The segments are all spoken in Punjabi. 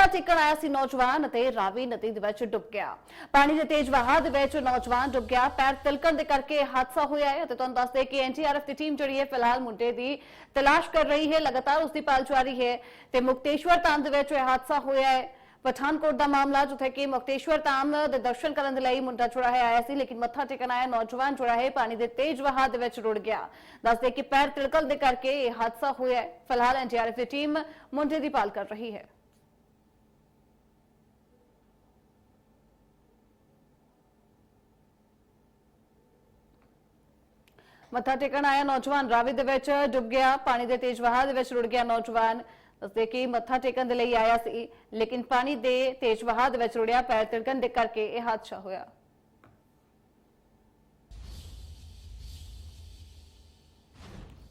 ਮੱਥਾ ਟੇਕਣ ਆਇਆ ਸੀ ਨੌਜਵਾਨ ਅਤੇ ਰਾਵੀ ਨਦੀ ਦੇ ਵਿੱਚ ਡੁੱਬ ਗਿਆ। ਪਾਣੀ ਦੇ ਤੇਜ਼ ਵਹਾਅ ਦੇ ਵਿੱਚ ਨੌਜਵਾਨ ਡੁੱਬ ਗਿਆ। ਪੈਰ ਤਿਲਕਣ ਦੇ ਕਰਕੇ ਹਾਦਸਾ ਹੋਇਆ ਹੈ ਅਤੇ ਤੁਹਾਨੂੰ ਦੱਸਦੇ ਕਿ ਐਨਡੀਆਰਐਫ ਦੀ ਟੀਮ ਜਿਹੜੀ ਹੈ, ਫਿਲਹਾਲ ਮੁੰਡੇ ਦੀ ਤਲਾਸ਼ ਕਰ ਰਹੀ ਹੈ। ਲਗਾਤਾਰ ਉਸ ਦੀ ਭਾਲ ਜਾਰੀ ਹੈ ਤੇ ਮੁਕਤੇਸ਼ਵਰ ਧਾਮ ਦੇ ਵਿੱਚ ਇਹ ਹਾਦਸਾ ਹੋਇਆ ਹੈ। ਪਠਾਨਕੋਟ ਦਾ ਮਾਮਲਾ, ਜਿੱਥੇ ਕਿ ਮੁਕਤੇਸ਼ਵਰ ਧਾਮ ਦੇ ਦਰਸ਼ਨ ਕਰਨ ਦੇ ਲਈ ਮੁੰਡਾ ਜਿਹੜਾ ਹੈ ਆਇਆ ਸੀ, ਲੇਕਿਨ ਮੱਥਾ ਟੇਕਣ ਆਇਆ ਨੌਜਵਾਨ ਜਿਹੜਾ ਹੈ। ਪਾਣੀ ਦੇ ਤੇਜ਼ ਵਹਾਅ ਦੇ ਵਿੱਚ ਰੁੜ ਗਿਆ। ਦੱਸਦੇ ਕਿ ਪੈਰ ਤਿਲਕਣ ਦੇ ਕਰਕੇ ਇਹ ਹਾਦਸਾ ਹੋਇਆ ਹੈ। ਫਿਲਹਾਲ ਐਨਡੀਆਰਐਫ ਦੀ ਟੀਮ ਮੁੰਡੇ ਦੀ ਪਾਲ ਕਰ ਰਹੀ ਹੈ। ਮੱਥਾ ਟੇਕਣ ਆਇਆ ਨੌਜਵਾਨ ਰਾਵੀ ਦੇ ਵਿੱਚ ਡੁੱਬ ਗਿਆ, ਪਾਣੀ ਦੇ ਤੇਜ਼ ਵਹਾਅ ਦੇ ਵਿੱਚ ਰੁੜ ਗਿਆ ਨੌਜਵਾਨ। ਦੱਸਦੇ ਕਿ ਮੱਥਾ ਟੇਕਣ ਦੇ ਲਈ ਆਇਆ ਸੀ, ਲੇਕਿਨ ਪਾਣੀ ਦੇ ਤੇਜ਼ ਵਹਾਅ ਦੇ ਵਿੱਚ ਰੁੜਿਆ, ਪੈਰ ਤਿਲਕਣ ਦੇ ਕਰਕੇ ਇਹ ਹਾਦਸਾ ਹੋਇਆ।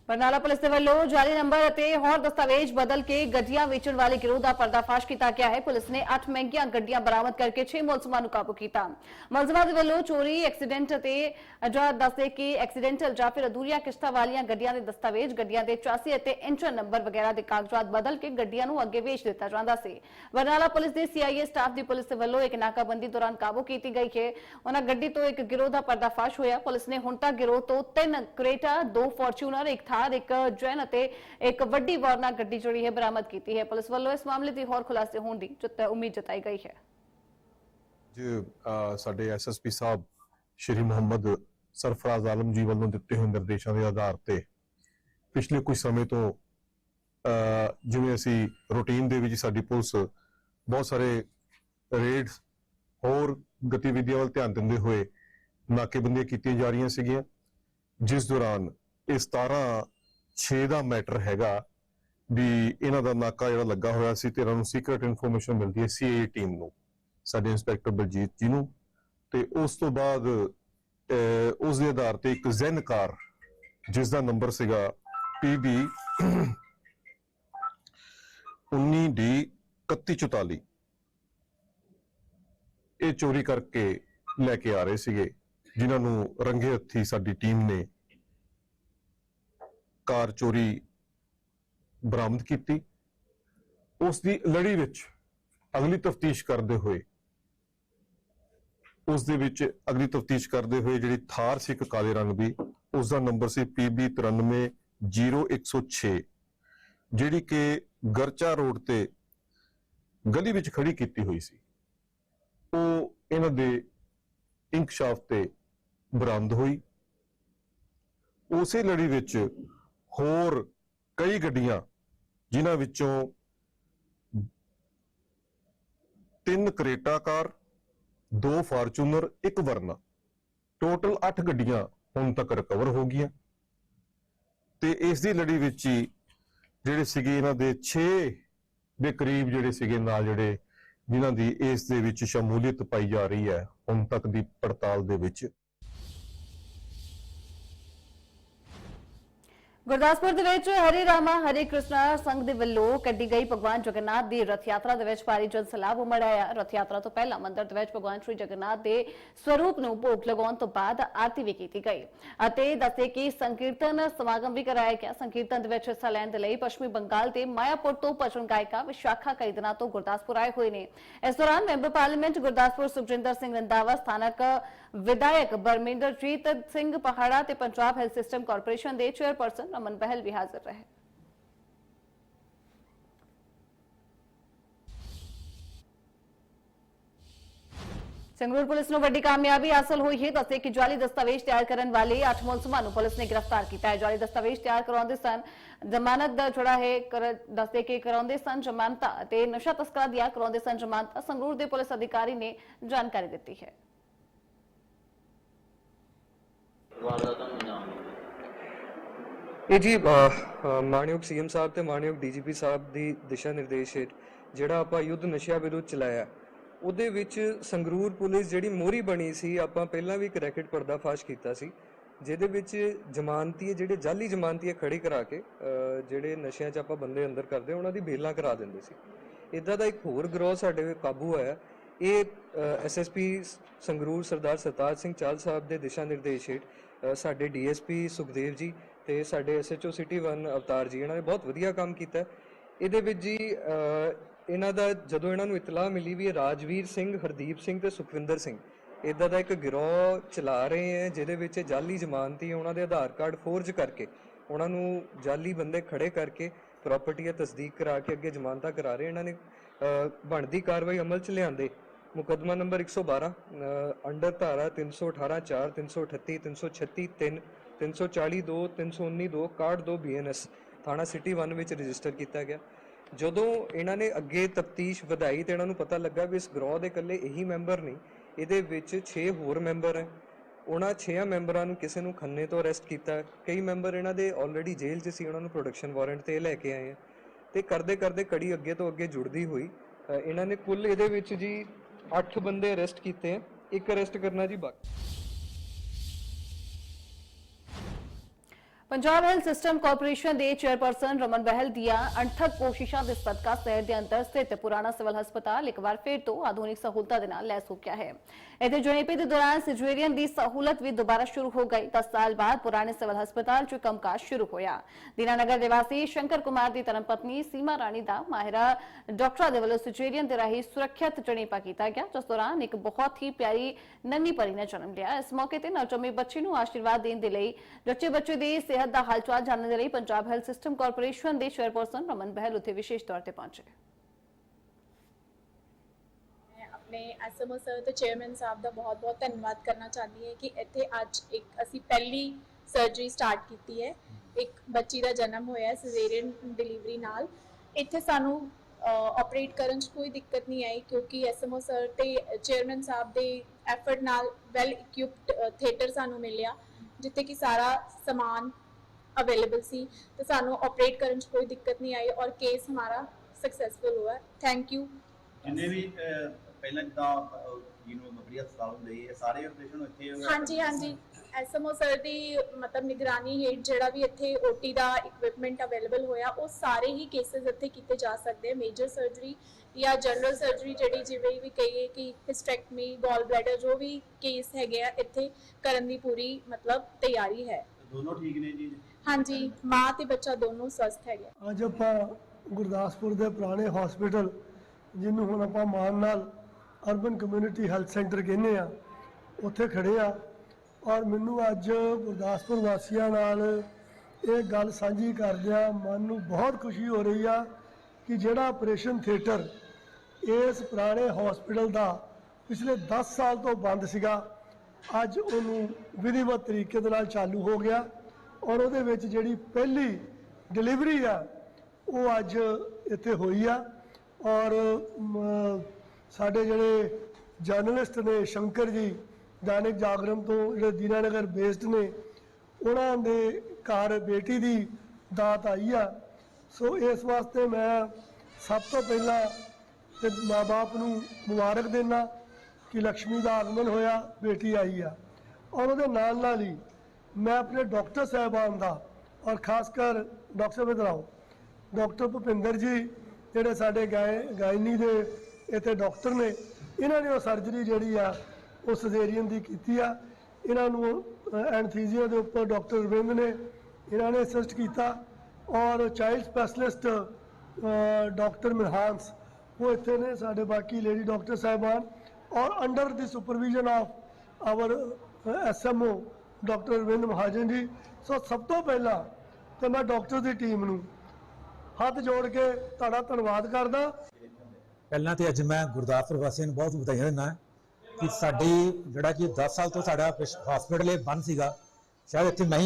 ਬਰਨਾਲਾ ਪੁਲਿਸ ਦੇ ਵੱਲੋਂ ਜਾਲੀ ਨੰਬਰ ਅਤੇ ਹੋਰ ਦਸਤਾਵੇਜ਼ ਬਦਲ ਕੇ ਗੱਡੀਆਂ ਵੇਚਣ ਵਾਲੇ ਗਿਰੋਹ ਦਾ ਪਰਦਾਫਾਸ਼ ਕੀਤਾ ਗਿਆ ਹੈ। ਪੁਲਿਸ ਨੇ 8 ਮਹਿੰਗੀਆਂ ਗੱਡੀਆਂ ਬਰਾਮਦ ਕਰਕੇ 6 ਮੁਲਜ਼ਮਾਂ ਨੂੰ ਕਾਬੂ ਕੀਤਾ। ਮੁਲਜ਼ਮਾਂ ਦੇ ਵੱਲੋਂ ਚੋਰੀ, ਐਕਸੀਡੈਂਟ ਅਤੇ ਅਜਾ ਦੱਸਦੇ ਕਿ ਐਕਸੀਡੈਂਟਲ ਜਾਂ ਫਿਰ ਅਧੂਰੀਆਂ ਕਿਸ਼ਤਾਂ ਵਾਲੀਆਂ ਗੱਡੀਆਂ ਦੇ ਦਸਤਾਵੇਜ਼, ਗੱਡੀਆਂ ਦੇ ਚਾਸੀ ਅਤੇ ਇੰਜਨ ਨੰਬਰ ਵਗੈਰਾ ਦੇ ਕਾਗਜ਼ਾਤ ਬਦਲ ਕੇ ਗੱਡੀਆਂ ਨੂੰ ਅੱਗੇ ਵੇਚ ਦਿੱਤਾ ਜਾਂਦਾ ਸੀ। ਬਰਨਾਲਾ ਪੁਲਿਸ ਦੇ ਸੀਆਈਏ ਸਟਾਫ ਦੀ ਪੁਲਿਸ ਦੇ ਵੱਲੋਂ ਇੱਕ ਨਾਕਾਬੰਦੀ ਦੌਰਾਨ ਕਾਬੂ ਕੀਤੀ ਗਈ ਹੈ। ਉਹਨਾਂ ਗੱਡੀ ਤੋਂ ਇੱਕ ਗਿਰੋਹ ਦਾ ਪਰਦਾਫਾਸ਼ ਹੋਇਆ। ਪੁਲਿਸ ਨੇ ਹੁਣ ਤੱਕ ਗਿਰੋਹ ਤੋਂ ਤਿੰਨ ਕਰੇਟਾ, ਦੋ ਫੋਰਚੂਨਰ, ਇੱਕ ਥਾਰ ਇੱਕ ਜੈਨ ਅਤੇ ਇੱਕ ਵੱਡੀ ਵਾਰਨਾ ਗੱਡੀ ਜਿਹੜੀ ਹੈ ਬਰਾਮਦ ਕੀਤੀ ਹੈ। ਪੁਲਿਸ ਵੱਲੋਂ ਇਸ ਮਾਮਲੇ ਦੀ ਹੋਰ ਖੁਲਾਸੇ ਹੋਣ ਦੀ ਉਮੀਦ ਜਤਾਈ ਗਈ ਹੈ। ਅੱਜ ਸਾਡੇ ਐਸਐਸਪੀ ਸਾਹਿਬ ਸ਼੍ਰੀ ਮੁਹੰਮਦ ਸਰਫਰਾਜ਼ ਆਲਮ ਜੀ ਵੱਲੋਂ ਦਿੱਤੇ ਹੋਏ ਨਿਰਦੇਸ਼ਾਂ ਦੇ ਆਧਾਰ ਤੇ ਪਿਛਲੇ ਕੁਝ ਸਮੇਂ ਤੋਂ ਜਿਵੇਂ ਅਸੀਂ ਰੂਟੀਨ ਦੇ ਵਿੱਚ ਸਾਡੀ ਪੁਲਿਸ ਬਹੁਤ ਸਾਰੇ ਰੇਡਸ, ਹੋਰ ਗਤੀਵਿਧੀਆਂ ਵੱਲ ਧਿਆਨ ਦਿੰਦੇ ਹੋਏ ਨਾਕੇਬੰਦੀਆਂ ਕੀਤੀਆਂ ਜਾ ਰਹੀਆਂ ਸੀਗੀਆਂ, ਜਿਸ ਦੌਰਾਨ ਇਹ 17 6 ਦਾ ਮੈਟਰ ਹੈਗਾ ਵੀ ਇਹਨਾਂ ਦਾ ਨਾਕਾ ਜਿਹੜਾ ਲੱਗਾ ਹੋਇਆ ਸੀ ਤੇ ਇਹਨਾਂ ਨੂੰ ਸੀਕ੍ਰੀਟ ਇਨਫੋਰਮੇਸ਼ਨ ਮਿਲਦੀ ਹੈ ਸੀਏ ਟੀਮ ਨੂੰ ਸਾਡੇ ਇੰਸਪੈਕਟਰ ਬਲਜੀਤ ਜੀ ਨੂੰ। ਤੇ ਉਸ ਤੋਂ ਬਾਅਦ ਅਹ, ਉਸ ਦੇ ਆਧਾਰ ਤੇ ਇੱਕ ਜ਼ੈਨ ਕਾਰ ਜਿਸ ਦਾ ਨੰਬਰ ਸੀਗਾ PB 19D 3144 ਇਹ ਚੋਰੀ ਕਰਕੇ ਲੈ ਕੇ ਆ ਰਹੇ ਸੀਗੇ ਜਿਨ੍ਹਾਂ ਨੂੰ ਰੰਗੇ ਹੱਥੀ ਸਾਡੀ ਟੀਮ ਨੇ ਕਾਰ ਚੋਰੀ ਬਰਾਮਦ ਕੀਤੀ। ਉਸ ਦੀ ਲੜੀ ਵਿੱਚ ਅਗਲੀ ਤਫਤੀਸ਼ ਕਰਦੇ ਹੋਏ ਉਸ ਦੇ ਵਿੱਚ ਅਗਲੀ ਤਫਤੀਸ਼ ਕਰਦੇ ਹੋਏ ਜਿਹੜੀ ਥਾਰ ਸੀ ਇੱਕ ਕਾਲੇ ਰੰਗ ਦੀ ਉਸ ਦਾ ਨੰਬਰ ਸੀ PB 930106 ਜਿਹੜੀ ਕਿ ਗਰਚਾ ਰੋਡ ਤੇ ਗਲੀ ਵਿੱਚ ਖੜੀ ਕੀਤੀ ਹੋਈ ਸੀ। ਉਹ ਇਹਨਾਂ ਦੇ ਇੰਕਸ਼ਾਫ ਤੇ ਬਰਾਮਦ ਹੋਈ। ਉਸੇ ਲੜੀ ਵਿੱਚ ਹੋਰ ਕਈ ਗੱਡੀਆਂ ਜਿਨ੍ਹਾਂ ਵਿੱਚੋਂ ਤਿੰਨ ਕਰੇਟਾ ਕਾਰ, ਦੋ ਫਾਰਚੂਨਰ, ਇੱਕ ਵਰਨਾ। ਟੋਟਲ 8 ਗੱਡੀਆਂ ਹੁਣ ਤੱਕ ਰਿਕਵਰ ਹੋ ਗਈਆਂ। ਤੇ ਇਸ ਦੀ ਲੜੀ ਵਿੱਚ ਹੀ ਜਿਹੜੇ ਸੀਗੇ ਇਹਨਾਂ ਦੇ 6 ਦੇ ਕਰੀਬ ਜਿਹੜੇ ਸੀਗੇ ਨਾਲ ਜਿਹੜੇ ਜਿਨ੍ਹਾਂ ਦੀ ਇਸ ਦੇ ਵਿੱਚ ਸ਼ਮੂਲੀਅਤ ਪਾਈ ਜਾ ਰਹੀ ਹੈ ਹੁਣ ਤੱਕ ਦੀ ਪੜਤਾਲ ਦੇ ਵਿੱਚ। ਗੁਰਦਾਸਪੁਰ ਦੇ ਵਿੱਚ ਹਰੇ ਰਾਮਾ, ਹਰੇ ਕ੍ਰਿਸ਼ਨਾ ਸੰਘ ਦੇ ਵੱਲੋਂ ਕੱਢੀ ਗਈ ਭਗਵਾਨ ਜਗਨਨਾਥ ਦੀ ਰਥ ਯਾਤਰਾ ਦੇ ਵਿੱਚ ਭਾਰੀ ਜਨ ਸਲਾਬ ਉਮੜ ਆਇਆ ਰਥ ਯਾਤਰਾ ਤੋਂ ਪਹਿਲਾਂ ਮੰਦਿਰ ਦੇ ਵਿੱਚ ਭਗਵਾਨ ਸ਼੍ਰੀ ਜਗਨਨਾਥ ਦੇ ਸਰੂਪ ਨੂੰ ਭੋਗ ਲਗਾਉਣ ਤੋਂ ਬਾਅਦ ਆਰਤੀ ਵੀ ਕੀਤੀ ਗਈ ਅਤੇ ਦੱਸੇ ਕਿ ਸੰਕੀਰਤਨ ਸਮਾਗਮ ਵੀ ਕਰਾਇਆ ਗਿਆ। ਸੰਕੀਰਤਨ ਦੇ ਵਿੱਚ ਹਿੱਸਾ ਲੈਣ ਦੇ ਲਈ ਪੱਛਮੀ ਬੰਗਾਲ ਦੇ ਮਾਇਆਪੁਰ ਤੋਂ ਭਜਨ ਗਾਇਕਾ ਵਿਸ਼ਾਖਾ ਕਈ ਦਿਨਾਂ ਤੋਂ ਗੁਰਦਾਸਪੁਰ ਆਏ ਹੋਏ ਨੇ। ਇਸ ਦੌਰਾਨ ਮੈਂਬਰ ਪਾਰਲੀਮੈਂਟ ਗੁਰਦਾਸਪੁਰ ਸੁਖਜਿੰਦਰ ਸਿੰਘ ਰੰਧਾਵਾ, ਸਥਾਨਕ ਵਿਧਾਇਕ ਬਰਮਿੰਦਰਜੀਤ ਸਿੰਘ ਪਹਾੜਾ ਤੇ ਪੰਜਾਬ ਹੈਲਥ ਸਿਸਟਮ ਕਾਰਪੋਰੇਸ਼ਨ ਦੇ ਚੇਅਰਪਰਸਨ ਰਮਨ ਬਹਿਲ ਵੀ ਹਾਜ਼ਰ ਰਹੇ। ਸੰਗਰੂਰ ਪੁਲਿਸ ਨੂੰ ਵੱਡੀ ਕਾਮਯਾਬੀ ਹਾਸਲ ਹੋਈ ਹੈ ਦੱਸੇ ਕਿ ਜਾਲੀ ਦਸਤਾਵੇਜ਼ ਤਿਆਰ ਕਰਨ ਵਾਲੇ 8 ਮੁਲਜ਼ਮਾਂ ਨੂੰ ਪੁਲਿਸ ਨੇ ਗ੍ਰਿਫਤਾਰ ਕੀਤਾ ਹੈ। ਜਾਲੀ ਦਸਤਾਵੇਜ਼ ਤਿਆਰ ਕਰਾਉਂਦੇ ਸਨ, ਜ਼ਮਾਨਤ ਦਾ ਜਿਹੜਾ ਹੈ ਦੱਸਦੇ ਕਿ ਕਰਾਉਂਦੇ ਸਨ ਜ਼ਮਾਨਤਾਂ ਅਤੇ ਨਸ਼ਾ ਤਸਕਰਾਂ ਦੀਆਂ ਕਰਾਉਂਦੇ ਸਨ ਜ਼ਮਾਨਤਾਂ। ਸੰਗਰੂਰ ਦੇ ਪੁਲਿਸ ਅਧਿਕਾਰੀ ਨੇ ਜਾਣਕਾਰੀ ਦਿੱਤੀ ਹੈ ਵਾਰਦਾਤਾਂ ਨੂੰ ਅੰਜਾਮ ਇਹ ਜੀ ਅਹ, ਅਹ, ਮਾਣਯੋਗ ਸੀਐਮ ਸਾਹਿਬ ਤੇ ਮਾਣਯੋਗ ਡੀਜੀਪੀ ਸਾਹਿਬ ਦੀ ਦਿਸ਼ਾ ਨਿਰਦੇਸ਼ ਹੇਠ ਜਿਹੜਾ ਆਪਾਂ ਯੁੱਧ ਨਸ਼ਿਆਂ ਵਿਰੁੱਧ ਚਲਾਇਆ ਉਹਦੇ ਵਿੱਚ ਸੰਗਰੂਰ ਪੁਲਿਸ ਜਿਹੜੀ ਮੋਹਰੀ ਬਣੀ ਸੀ ਆਪਾਂ ਪਹਿਲਾਂ ਵੀ ਇੱਕ ਰੈਕਟ ਪਰਦਾਫਾਸ਼ ਕੀਤਾ ਸੀ ਜਿਹਦੇ ਵਿੱਚ ਜ਼ਮਾਨਤੀਏ ਜਿਹੜੇ ਜਾਲੀ ਜਮਾਨਤੀ ਖੜੇ ਕਰਾ ਕੇ ਜਿਹੜੇ ਨਸ਼ਿਆਂ 'ਚ ਆਪਾਂ ਬੰਦੇ ਅੰਦਰ ਕਰਦੇ ਉਹਨਾਂ ਦੀ ਬੇਲਾਂ ਕਰਾ ਦਿੰਦੇ ਸੀ। ਇਦਾਂ ਦਾ ਇੱਕ ਹੋਰ ਗਰੋਹ ਸਾਡੇ ਕਾਬੂ ਆਇਆ ਇਹ ਐਸਐਸਪੀ ਸੰਗਰੂਰ ਸਰਦਾਰ ਸਰਤਾਜ ਸਿੰਘ ਚਾਲ ਸਾਹਿਬ ਦੇ ਦਿਸ਼ਾ ਨਿਰਦੇਸ਼ ਹੇਠ ਅ, ਸਾਡੇ ਡੀਐਸਪੀ ਸੁਖਦੇਵ ਜੀ ਤੇ ਸਾਡੇ ਐਸਐਚਓ ਸਿਟੀ 1 ਅਵਤਾਰ ਜੀ, ਇਹਨਾਂ ਨੇ ਬਹੁਤ ਵਧੀਆ ਕੰਮ ਕੀਤਾ। ਇਹਦੇ ਵਿੱਚ ਜੀ ਇਹਨਾਂ ਦਾ ਜਦੋਂ ਇਹਨਾਂ ਨੂੰ ਇਤਲਾਹ ਮਿਲੀ ਵੀ ਰਾਜਵੀਰ ਸਿੰਘ, ਹਰਦੀਪ ਸਿੰਘ ਤੇ ਸੁਖਵਿੰਦਰ ਸਿੰਘ ਇਦਾਂ ਦਾ ਇੱਕ ਗਿਰੋਹ ਚਲਾ ਰਹੇ ਹੈ, ਜਿਹਦੇ ਵਿੱਚ ਜਾਲੀ ਜ਼ਮਾਨਤੀ ਉਹਨਾਂ ਦੇ ਆਧਾਰ ਕਾਰਡ ਫੋਰਜ ਕਰਕੇ, ਉਹਨਾਂ ਨੂੰ ਜਾਲੀ ਬੰਦੇ ਖੜੇ ਕਰਕੇ ਪ੍ਰਾਪਰਟੀ ਦੀ ਤਸਦੀਕ ਕਰਾ ਕੇ ਅੱਗੇ ਜ਼ਮਾਨਤਾ ਕਰਾ ਰਹੇ। ਇਹਨਾਂ ਨੇ ਬਣਦੀ ਕਾਰਵਾਈ ਅਮਲ ਚ ਲਿਆਂਦੇ। ਮੁਕੱਦਮਾ ਨੰਬਰ 112 ਅੰਡਰ ਧਾਰਾ 318 4 338 336 3 340 2 319 2 61 2 ਬੀਐਨਐਸ ਥਾਣਾ ਸਿਟੀ 1 ਵਿੱਚ ਰਜਿਸਟਰ ਕੀਤਾ ਗਿਆ। ਜਦੋਂ ਇਹਨਾਂ ਨੇ ਅੱਗੇ ਤਫਤੀਸ਼ ਵਧਾਈ ਤੇ ਇਹਨਾਂ ਨੂੰ ਪਤਾ ਲੱਗਾ ਵੀ ਇਸ ਗਰੋਹ ਦੇ ਇਕੱਲੇ ਇਹੀ ਮੈਂਬਰ ਨਹੀਂ, ਇਹਦੇ ਵਿੱਚ 6 ਹੋਰ ਮੈਂਬਰ ਹੈ। ਉਹਨਾਂ 6 ਮੈਂਬਰਾਂ ਨੂੰ ਕਿਸੇ ਨੂੰ ਖੰਨੇ ਤੋਂ ਅਰੈਸਟ ਕੀਤਾ। ਕਈ ਮੈਂਬਰ ਇਹਨਾਂ ਦੇ ਆਲਰੇਡੀ ਜੇਲ੍ਹ 'ਚ ਸੀ, ਉਹਨਾਂ ਨੂੰ ਪ੍ਰੋਡਕਸ਼ਨ ਵਾਰੰਟ ਤੇ ਲੈ ਕੇ ਆਏ ਆ। ਤੇ ਕਰਦੇ ਕਰਦੇ ਕੜੀ ਅੱਗੇ ਤੋਂ ਅੱਗੇ ਜੁੜਦੀ ਹੋਈ ਇਹਨਾਂ ਨੇ ਕੁੱਲ ਇਹਦੇ ਵਿੱਚ ਜੀ 8 ਬੰਦੇ ਅਰੈਸਟ ਕੀਤੇ ਆ, ਇੱਕ ਅਰੈਸਟ ਕਰਨਾ ਜੀ ਬਾਕੀ। ਪੰਜਾਬ ਹੈਲਥ ਸਿਸਟਮ ਕਾਰਪੋਰੇਸ਼ਨ ਦੇ ਚੇਅਰਪਰਸਨ ਰਮਨ ਬਹਿਲ ਦੀਆਂ ਅਣਥਕ ਕੋਸ਼ਿਸ਼ਾਂ ਦੇ ਸਦਕਾ ਸ਼ਹਿਰ ਦੇ ਅੰਦਰ ਸਥਿਤ ਪੁਰਾਣਾ ਸਿਵਲ ਹਸਪਤਾਲ ਇੱਕ ਵਾਰ ਫਿਰ ਤੋਂ ਆਧੁਨਿਕ ਸਹੂਲਤਾਂ ਦੇ ਨਾਲ ਲੈਸ ਹੋ ਗਿਆ ਹੈ ਇੱਥੇ ਜੁਨੇਪੇ ਦੇ ਦੌਰਾਨ ਸਿਜੂਰੀਅਨ ਦੀ ਸਹੂਲਤ ਵੀ ਦੁਬਾਰਾ ਸ਼ੁਰੂ ਹੋ ਗਈ 10 ਸਾਲ ਬਾਅਦ ਪੁਰਾਣੇ ਸਿਵਲ ਹਸਪਤਾਲ 'ਚ ਕੰਮਕਾਜ ਸ਼ੁਰੂ ਹੋਇਆ ਦੀਨਾਨਗਰ ਦੇ ਵਾਸੀ ਸ਼ੰਕਰ ਕੁਮਾਰ ਦੀ ਧਰਮਪਤਨੀ ਸੀਮਾ ਰਾਣੀ ਦਾ ਮਾਹਿਰਾ ਡਾਕਟਰਾਂ ਦੇ ਵੱਲੋਂ ਸਿਜੂਰੀਅਨ ਦੇ ਰਾਹੀਂ ਸੁਰੱਖਿਅਤ ਜਣੇਪਾ ਕੀਤਾ ਗਿਆ ਜਿਸ ਦੌਰਾਨ ਇੱਕ ਬਹੁਤ ਹੀ ਪਿਆਰੀ ਨੰਨੀ ਪਰੀ ਨੇ ਜਨਮ ਲਿਆ ਇਸ ਮੌਕੇ ਤੇ ਨਵਜੰਮੇ ਬੱਚੇ ਨੂੰ ਆਸ਼ੀਰਵਾਦ ਦੇਣ ਦੇ ਲਈ ਜੱਚੇ ਬੱਚੇ ਦੀ ਸਿਹਤ ਦਾ ਹਾਲਚਾਲ ਜਾਣਨ ਦੇ ਲਈ ਪੰਜਾਬ ਹੈਲਥ ਸਿਸਟਮ ਕਾਰਪੋਰੇਸ਼ਨ ਦੇ ਚੇਅਰਪਰਸਨ ਰਮਨ ਬਹਿਲ ਉੱਥੇ ਵਿਸ਼ੇਸ਼ ਤੌਰ ਤੇ ਪਹੁੰਚੇ। ਆਪਣੇ ਐਸਐਮਓ ਸਰ ਤੇ ਚੇਅਰਮੈਨ ਸਾਹਿਬ ਦਾ ਬਹੁਤ-ਬਹੁਤ ਧੰਨਵਾਦ ਕਰਨਾ ਚਾਹੁੰਦੀ ਹਾਂ ਕਿ ਇੱਥੇ ਅੱਜ ਇੱਕ ਅਸੀਂ ਪਹਿਲੀ ਸਰਜਰੀ ਸਟਾਰਟ ਕੀਤੀ ਹੈ। ਇੱਕ ਬੱਚੀ ਦਾ ਜਨਮ ਹੋਇਆ ਸਿਜ਼ੇਰੀਅਨ ਡਿਲੀਵਰੀ ਨਾਲ। ਇੱਥੇ ਸਾਨੂੰ ਆਪਰੇਟ ਕਰਨ 'ਚ ਕੋਈ ਦਿੱਕਤ ਨਹੀਂ ਆਈ ਕਿਉਂਕਿ ਐਸਐਮਓ ਸਰ ਤੇ ਚੇਅਰਮੈਨ ਸਾਹਿਬ ਦੇ ਐਫਰਟ ਨਾਲ ਵੈਲ ਇਕਵਿਪਡ ਥੀਏਟਰ ਸਾਨੂੰ ਮਿਲਿਆ। ਜਿੱਥੇ ਕਿ ਸਾਰਾ ਸਮਾਨ अवेलेबल सी तो सानू ऑपरेट करने कोई दिक्कत नहीं आई और केस हमारा सक्सेसफुल हुआ थैंक यू ਜਿੰਨੇ ਵੀ ਪਹਿਲਾਂ ਜਿੱਦਾਂ ਜਿਹਨੂੰ ਮਬਰੀ ਹਸਪਤਾਲ ਹੁੰਦੇ ਇਹ ਸਾਰੇ ਆਪਰੇਸ਼ਨ ਇੱਥੇ ਹੋਏ? ਹਾਂਜੀ ਹਾਂਜੀ। ਐਸਐਮਓ ਸਰ ਦੀ ਮਤਲਬ ਨਿਗਰਾਨੀ ਹੇਠ ਜਿਹੜਾ ਵੀ ਇੱਥੇ ਓਟੀ ਦਾ ਇਕਵਿਪਮੈਂਟ ਅਵੇਲੇਬਲ ਹੋਇਆ ਉਹ ਸਾਰੇ ਹੀ ਕੇसेस ਇੱਥੇ ਕੀਤੇ ਜਾ ਸਕਦੇ ਆ। ਮੇਜਰ ਸਰਜਰੀ ਜਾਂ ਜਨਰਲ ਸਰਜਰੀ ਜਿਹੜੀ ਜਿਵੇਂ ਵੀ ਕਹੀਏ ਕਿ ਹਿਸਟ੍ਰੈਕਟਮੀ ਗਾਲ ਬਲੈਡਰ ਜੋ ਵੀ ਕੇਸ ਹੈਗੇ ਆ ਇੱਥੇ ਕਰਨ ਦੀ ਪੂਰੀ ਮਤਲਬ ਤਿਆਰੀ ਹੈ। ਦੋਨੋਂ ਠੀਕ ਨੇ ਜੀ? ਹਾਂਜੀ, ਮਾਂ ਤੇ ਬੱਚਾ ਦੋਨੋਂ ਸਵਸਥ ਹੈਗੇ ਅੱਜ ਆਪਾਂ ਗੁਰਦਾਸਪੁਰ ਦੇ ਪੁਰਾਣੇ ਹਸਪੀਟਲ ਜਿਹਨੂੰ ਹੁਣ ਆਪਾਂ ਮਾਨ ਨਾਲ ਅਰਬਨ ਕਮਿਊਨਿਟੀ ਹੈਲਥ ਸੈਂਟਰ ਕਹਿੰਦੇ ਆ, ਉੱਥੇ ਖੜੇ ਆ। ਔਰ ਮੈਨੂੰ ਅੱਜ ਗੁਰਦਾਸਪੁਰ ਵਾਸੀਆਂ ਨਾਲ ਇਹ ਗੱਲ ਸਾਂਝੀ ਕਰਦਿਆਂ ਮਨ ਨੂੰ ਬਹੁਤ ਖੁਸ਼ੀ ਹੋ ਰਹੀ ਆ ਕਿ ਜਿਹੜਾ ਆਪਰੇਸ਼ਨ ਥੀਏਟਰ ਇਸ ਪੁਰਾਣੇ ਹਸਪੀਟਲ ਦਾ ਪਿਛਲੇ 10 ਸਾਲ ਤੋਂ ਬੰਦ ਸੀਗਾ, ਅੱਜ ਉਹਨੂੰ ਵਿਧੀਵਤ ਤਰੀਕੇ ਦੇ ਨਾਲ ਚਾਲੂ ਹੋ ਗਿਆ। ਔਰ ਉਹਦੇ ਵਿੱਚ ਜਿਹੜੀ ਪਹਿਲੀ ਡਿਲੀਵਰੀ ਆ, ਉਹ ਅੱਜ ਇੱਥੇ ਹੋਈ ਆ। ਔਰ ਸਾਡੇ ਜਿਹੜੇ ਜਰਨਲਿਸਟ ਨੇ ਸ਼ੰਕਰ ਜੀ, ਦੈਨਿਕ ਜਾਗਰਮ ਤੋਂ ਜਿਹੜੇ ਦੀਨਾਨਗਰ ਬੇਸਡ ਨੇ, ਉਹਨਾਂ ਦੇ ਘਰ ਬੇਟੀ ਦੀ ਦਾਤ ਆਈ ਆ। ਸੋ ਇਸ ਵਾਸਤੇ ਮੈਂ ਸਭ ਤੋਂ ਪਹਿਲਾਂ ਤੇ ਮਾਪੇ ਨੂੰ ਮੁਬਾਰਕ ਦੇਣਾ ਕਿ ਲక్ష్ਮੀ ਦਾ ਆਗਮਨ ਹੋਇਆ, ਬੇਟੀ ਆਈ ਆ। ਔਰ ਉਹਦੇ ਨਾਲ ਨਾਲ ਹੀ ਮੈਂ ਆਪਣੇ ਡਾਕਟਰ ਸਾਹਿਬਾਨ ਦਾ ਔਰ ਖਾਸ ਕਰ ਡਾਕਟਰ ਬਦਰਾਓ ਡਾਕਟਰ ਭੁਪਿੰਦਰ ਜੀ ਜਿਹੜੇ ਸਾਡੇ ਗਾਇ, ਗਾਇਨੀ ਦੇ ਇੱਥੇ ਡਾਕਟਰ ਨੇ, ਇਹਨਾਂ ਨੇ ਉਹ ਸਰਜਰੀ ਜਿਹੜੀ ਆ, ਉਹ ਸਜ਼ੇਰੀਅਨ ਦੀ ਕੀਤੀ ਆ। ਇਹਨਾਂ ਨੂੰ ਐਨਥੀਜ਼ੀਆ ਦੇ ਉੱਪਰ ਡਾਕਟਰ ਰਵਿੰਦ ਨੇ ਇਹਨਾਂ ਨੇ ਅਸਿਸਟ ਕੀਤਾ ਔਰ ਚਾਈਲਡ ਸਪੈਸ਼ਲਿਸਟ ਡਾਕਟਰ ਮਿਹਾਂਸ ਉਹ ਇੱਥੇ ਨੇ ਸਾਡੇ ਬਾਕੀ ਲੇਡੀ ਡਾਕਟਰ ਸਾਹਿਬਾਨ। ਔਰ under the supervision of our SMO doctor Ravind Mahajan ji. So ਸਭ ਤੋਂ ਪਹਿਲਾਂ ਤੇ ਮੈਂ ਡਾਕਟਰ ਦੀ ਟੀਮ ਨੂੰ ਹੱਥ ਜੋੜ ਕੇ ਤੁਹਾਡਾ ਧੰਨਵਾਦ ਕਰਦਾ। ਪਹਿਲਾਂ ਤੇ ਅੱਜ ਮੈਂ ਗੁਰਦਾਸਪੁਰ ਵਾਸੀਆਂ ਨੂੰ ਬਹੁਤ ਵਧਾਈਆਂ ਦਿੰਦਾ ਕਿ ਸਾਡੀ ਜਿਹੜਾ ਕਿ 10 ਸਾਲ ਤੋਂ ਸਾਡਾ ਹਸਪੀਟਲ ਇਹ ਬੰਦ ਸੀਗਾ। ਸ਼ਾਇਦ ਇੱਥੇ ਮੈਂ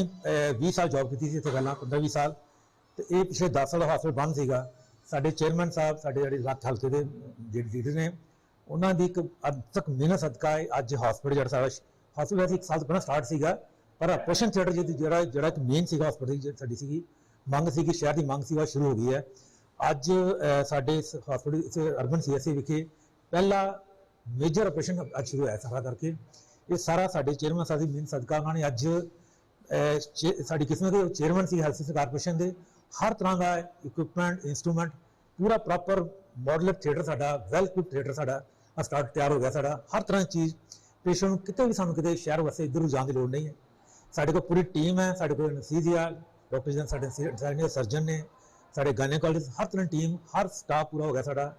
20 ਸਾਲ ਜੌਬ ਕੀਤੀ ਸੀ ਇੱਥੇ ਪਹਿਲਾਂ 15 20 ਸਾਲ। ਤੇ ਇਹ ਪਿਛਲੇ 10 ਸਾਲ ਹਸਪੀਟਲ ਬੰਦ ਸੀਗਾ। ਸਾਡੇ ਚੇਅਰਮੈਨ ਸਾਹਿਬ, ਸਾਡੇ ਜਿਹੜੇ ਲੱਤ ਹਲਕੇ ਦੇ ਜਿਹੜੇ ਲੀਡਰ ਨੇ, ਉਹਨਾਂ ਦੀ ਇੱਕ ਅਦਕ ਮਿਹਨਤ ਸਦਕਾ ਅੱਜ ਹਸਪੀਟਲ ਜਿਹੜਾ ਸਾਡਾ ਹਸਪੀਟਲ ਸੀ ਇੱਕ ਸਾਲ ਤੋਂ ਪਹਿਲਾਂ ਸਟਾਰਟ ਸੀਗਾ, ਪਰ ਆਪਰੇਸ਼ਨ ਥੀਏਟਰ ਜਿਹੜਾ ਜਿਹੜਾ ਇੱਕ ਮੇਨ ਸੀਗਾ ਹਸਪੀਟਲ ਦੀ ਸਾਡੀ ਸੀਗੀ, ਮੰਗ ਸੀਗੀ, ਸ਼ਹਿਰ ਦੀ ਮੰਗ ਸੀਗਾ ਸ਼ੁਰੂ ਹੋ ਗਈ ਹੈ। ਅੱਜ ਸਾਡੇ ਹਸਪੀਟਲ ਅਰਬਨ ਸੀਐਸਸੀ ਵਿਖੇ ਪਹਿਲਾ ਮੇਜਰ ਆਪਰੇਸ਼ਨ ਅੱਜ ਸ਼ੁਰੂ ਹੋਇਆ ਸਾਰਾ ਕਰਕੇ। ਇਹ ਸਾਰਾ ਸਾਡੇ ਚੇਅਰਮੈਨ ਸਾਹਿਬ ਦੀ ਮਿਹਨਤ ਸਦਕਾ, ਉਹਨਾਂ ਨੇ ਅੱਜ ਸਾਡੀ ਕਿਸਮਤ ਦੇ ਚੇਅਰਮੈਨ ਸੀ ਹੈਲਥ ਸਿਸਟਮ ਕਾਰਪੋਰੇਸ਼ਨ ਦੇ। ਹਰ ਤਰ੍ਹਾਂ ਦਾ ਇਕਵਿਪਮੈਂਟ ਇਨਸਟਰੂਮੈਂਟ ਪੂਰਾ ਪ੍ਰੋਪਰ ਮਾਡਲਰ ਥੀਏਟਰ ਸਾਡਾ ਵੈਲ ਕੁਡ ਥੀਏਟਰ ਸਾਡਾ ਸਟਾਰਟ ਤਿਆਰ ਹੋ ਗਿਆ ਸਾਡਾ। ਹਰ ਤਰ੍ਹਾਂ ਚੀਜ਼ ਪੇਸ਼ੈਂਟ ਨੂੰ ਕਿਤੇ ਵੀ ਸਾਨੂੰ ਕਿਤੇ ਸ਼ਹਿਰ ਵਾਸਤੇ ਇੱਧਰ ਜਾਣ ਦੀ ਲੋੜ ਨਹੀਂ ਹੈ। ਸਾਡੇ ਕੋਲ ਪੂਰੀ ਟੀਮ ਹੈ, ਸਾਡੇ ਕੋਲ ਅਨਸਥੀਸੀਆ ਡਾਕਟਰ ਜਨ ਸਾਡੇ ਸੀਨੀਅਰ ਸਰਜਨ ਨੇ, ਸਾਡੇ ਗਾਇਨੋਕੋਲੋਜਿਸਟ ਹਰ ਤਰ੍ਹਾਂ ਦੀ ਟੀਮ ਹਰ ਸਟਾਫ ਪੂਰਾ ਹੋ ਗਿਆ ਸਾਡਾ।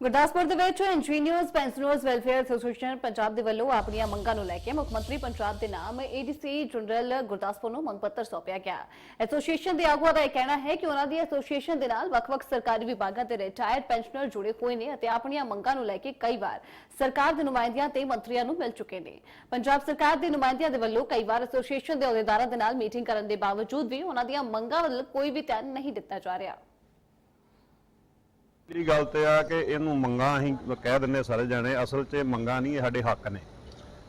ਗੁਰਦਾਸਪੁਰ ਦੇ ਵਿੱਚ engineers pensioners welfare association Punjab ਦੇ ਵੱਲੋਂ ਆਪਣੀਆਂ ਮੰਗਾਂ ਨੂੰ ਲੈ ਕੇ ਮੁੱਖ ਮੰਤਰੀ ਪੰਜਾਬ ਦੇ ਨਾਮ ਏਡੀਸੀ ਜਨਰਲ ਗੁਰਦਾਸਪੁਰ ਨੂੰ ਮੰਗ ਪੱਤਰ ਸੌਂਪਿਆ ਗਿਆ। ਐਸੋਸੀਏਸ਼ਨ ਦੇ ਆਗੂਆਂ ਦਾ ਇਹ ਕਹਿਣਾ ਹੈ ਕਿ ਉਹਨਾਂ ਦੀ ਐਸੋਸੀਏਸ਼ਨ ਦੇ ਨਾਲ ਵੱਖ-ਵੱਖ ਸਰਕਾਰੀ ਵਿਭਾਗਾਂ ਦੇ ਰਿਟਾਇਰਡ ਪੈਨਸ਼ਨਰ ਜੁੜੇ ਹੋਏ ਨੇ ਅਤੇ ਆਪਣੀਆਂ ਮੰਗਾਂ ਨੂੰ ਲੈ ਕੇ ਕਈ ਵਾਰ ਸਰਕਾਰ ਦੇ ਨੁਮਾਇੰਦਿਆਂ ਤੇ ਮੰਤਰੀਆਂ ਨੂੰ ਮਿਲ ਚੁੱਕੇ ਨੇ। ਪੰਜਾਬ ਸਰਕਾਰ ਦੇ ਨੁਮਾਇੰਦਿਆਂ ਦੇ ਵੱਲੋਂ ਕਈ ਵਾਰ ਐਸੋਸੀਏਸ਼ਨ ਦੇ ਅਹੁਦੇਦਾਰਾਂ ਦੇ ਨਾਲ ਮੀਟਿੰਗ ਕਰਨ ਦੇ ਬਾਵਜੂਦ ਵੀ ਉਹਨਾਂ ਦੀਆਂ ਮੰਗਾਂ ਵੱਲ ਕੋਈ ਵੀ ਧਿਆਨ ਨਹੀਂ ਦਿੱਤਾ ਜਾ ਰਿਹਾ। ਇਹ ਗੱਲ ਤੇ ਆ ਕਿ ਇਹਨੂੰ ਮੰਗਾਂ ਅਸੀਂ ਕਹਿ ਦਿੰਨੇ ਸਾਰੇ ਜਾਣੇ ਅਸਲ 'ਚ ਇਹ ਮੰਗਾਂ ਨਹੀਂ ਇਹ ਸਾਡੇ ਹੱਕ ਨੇ।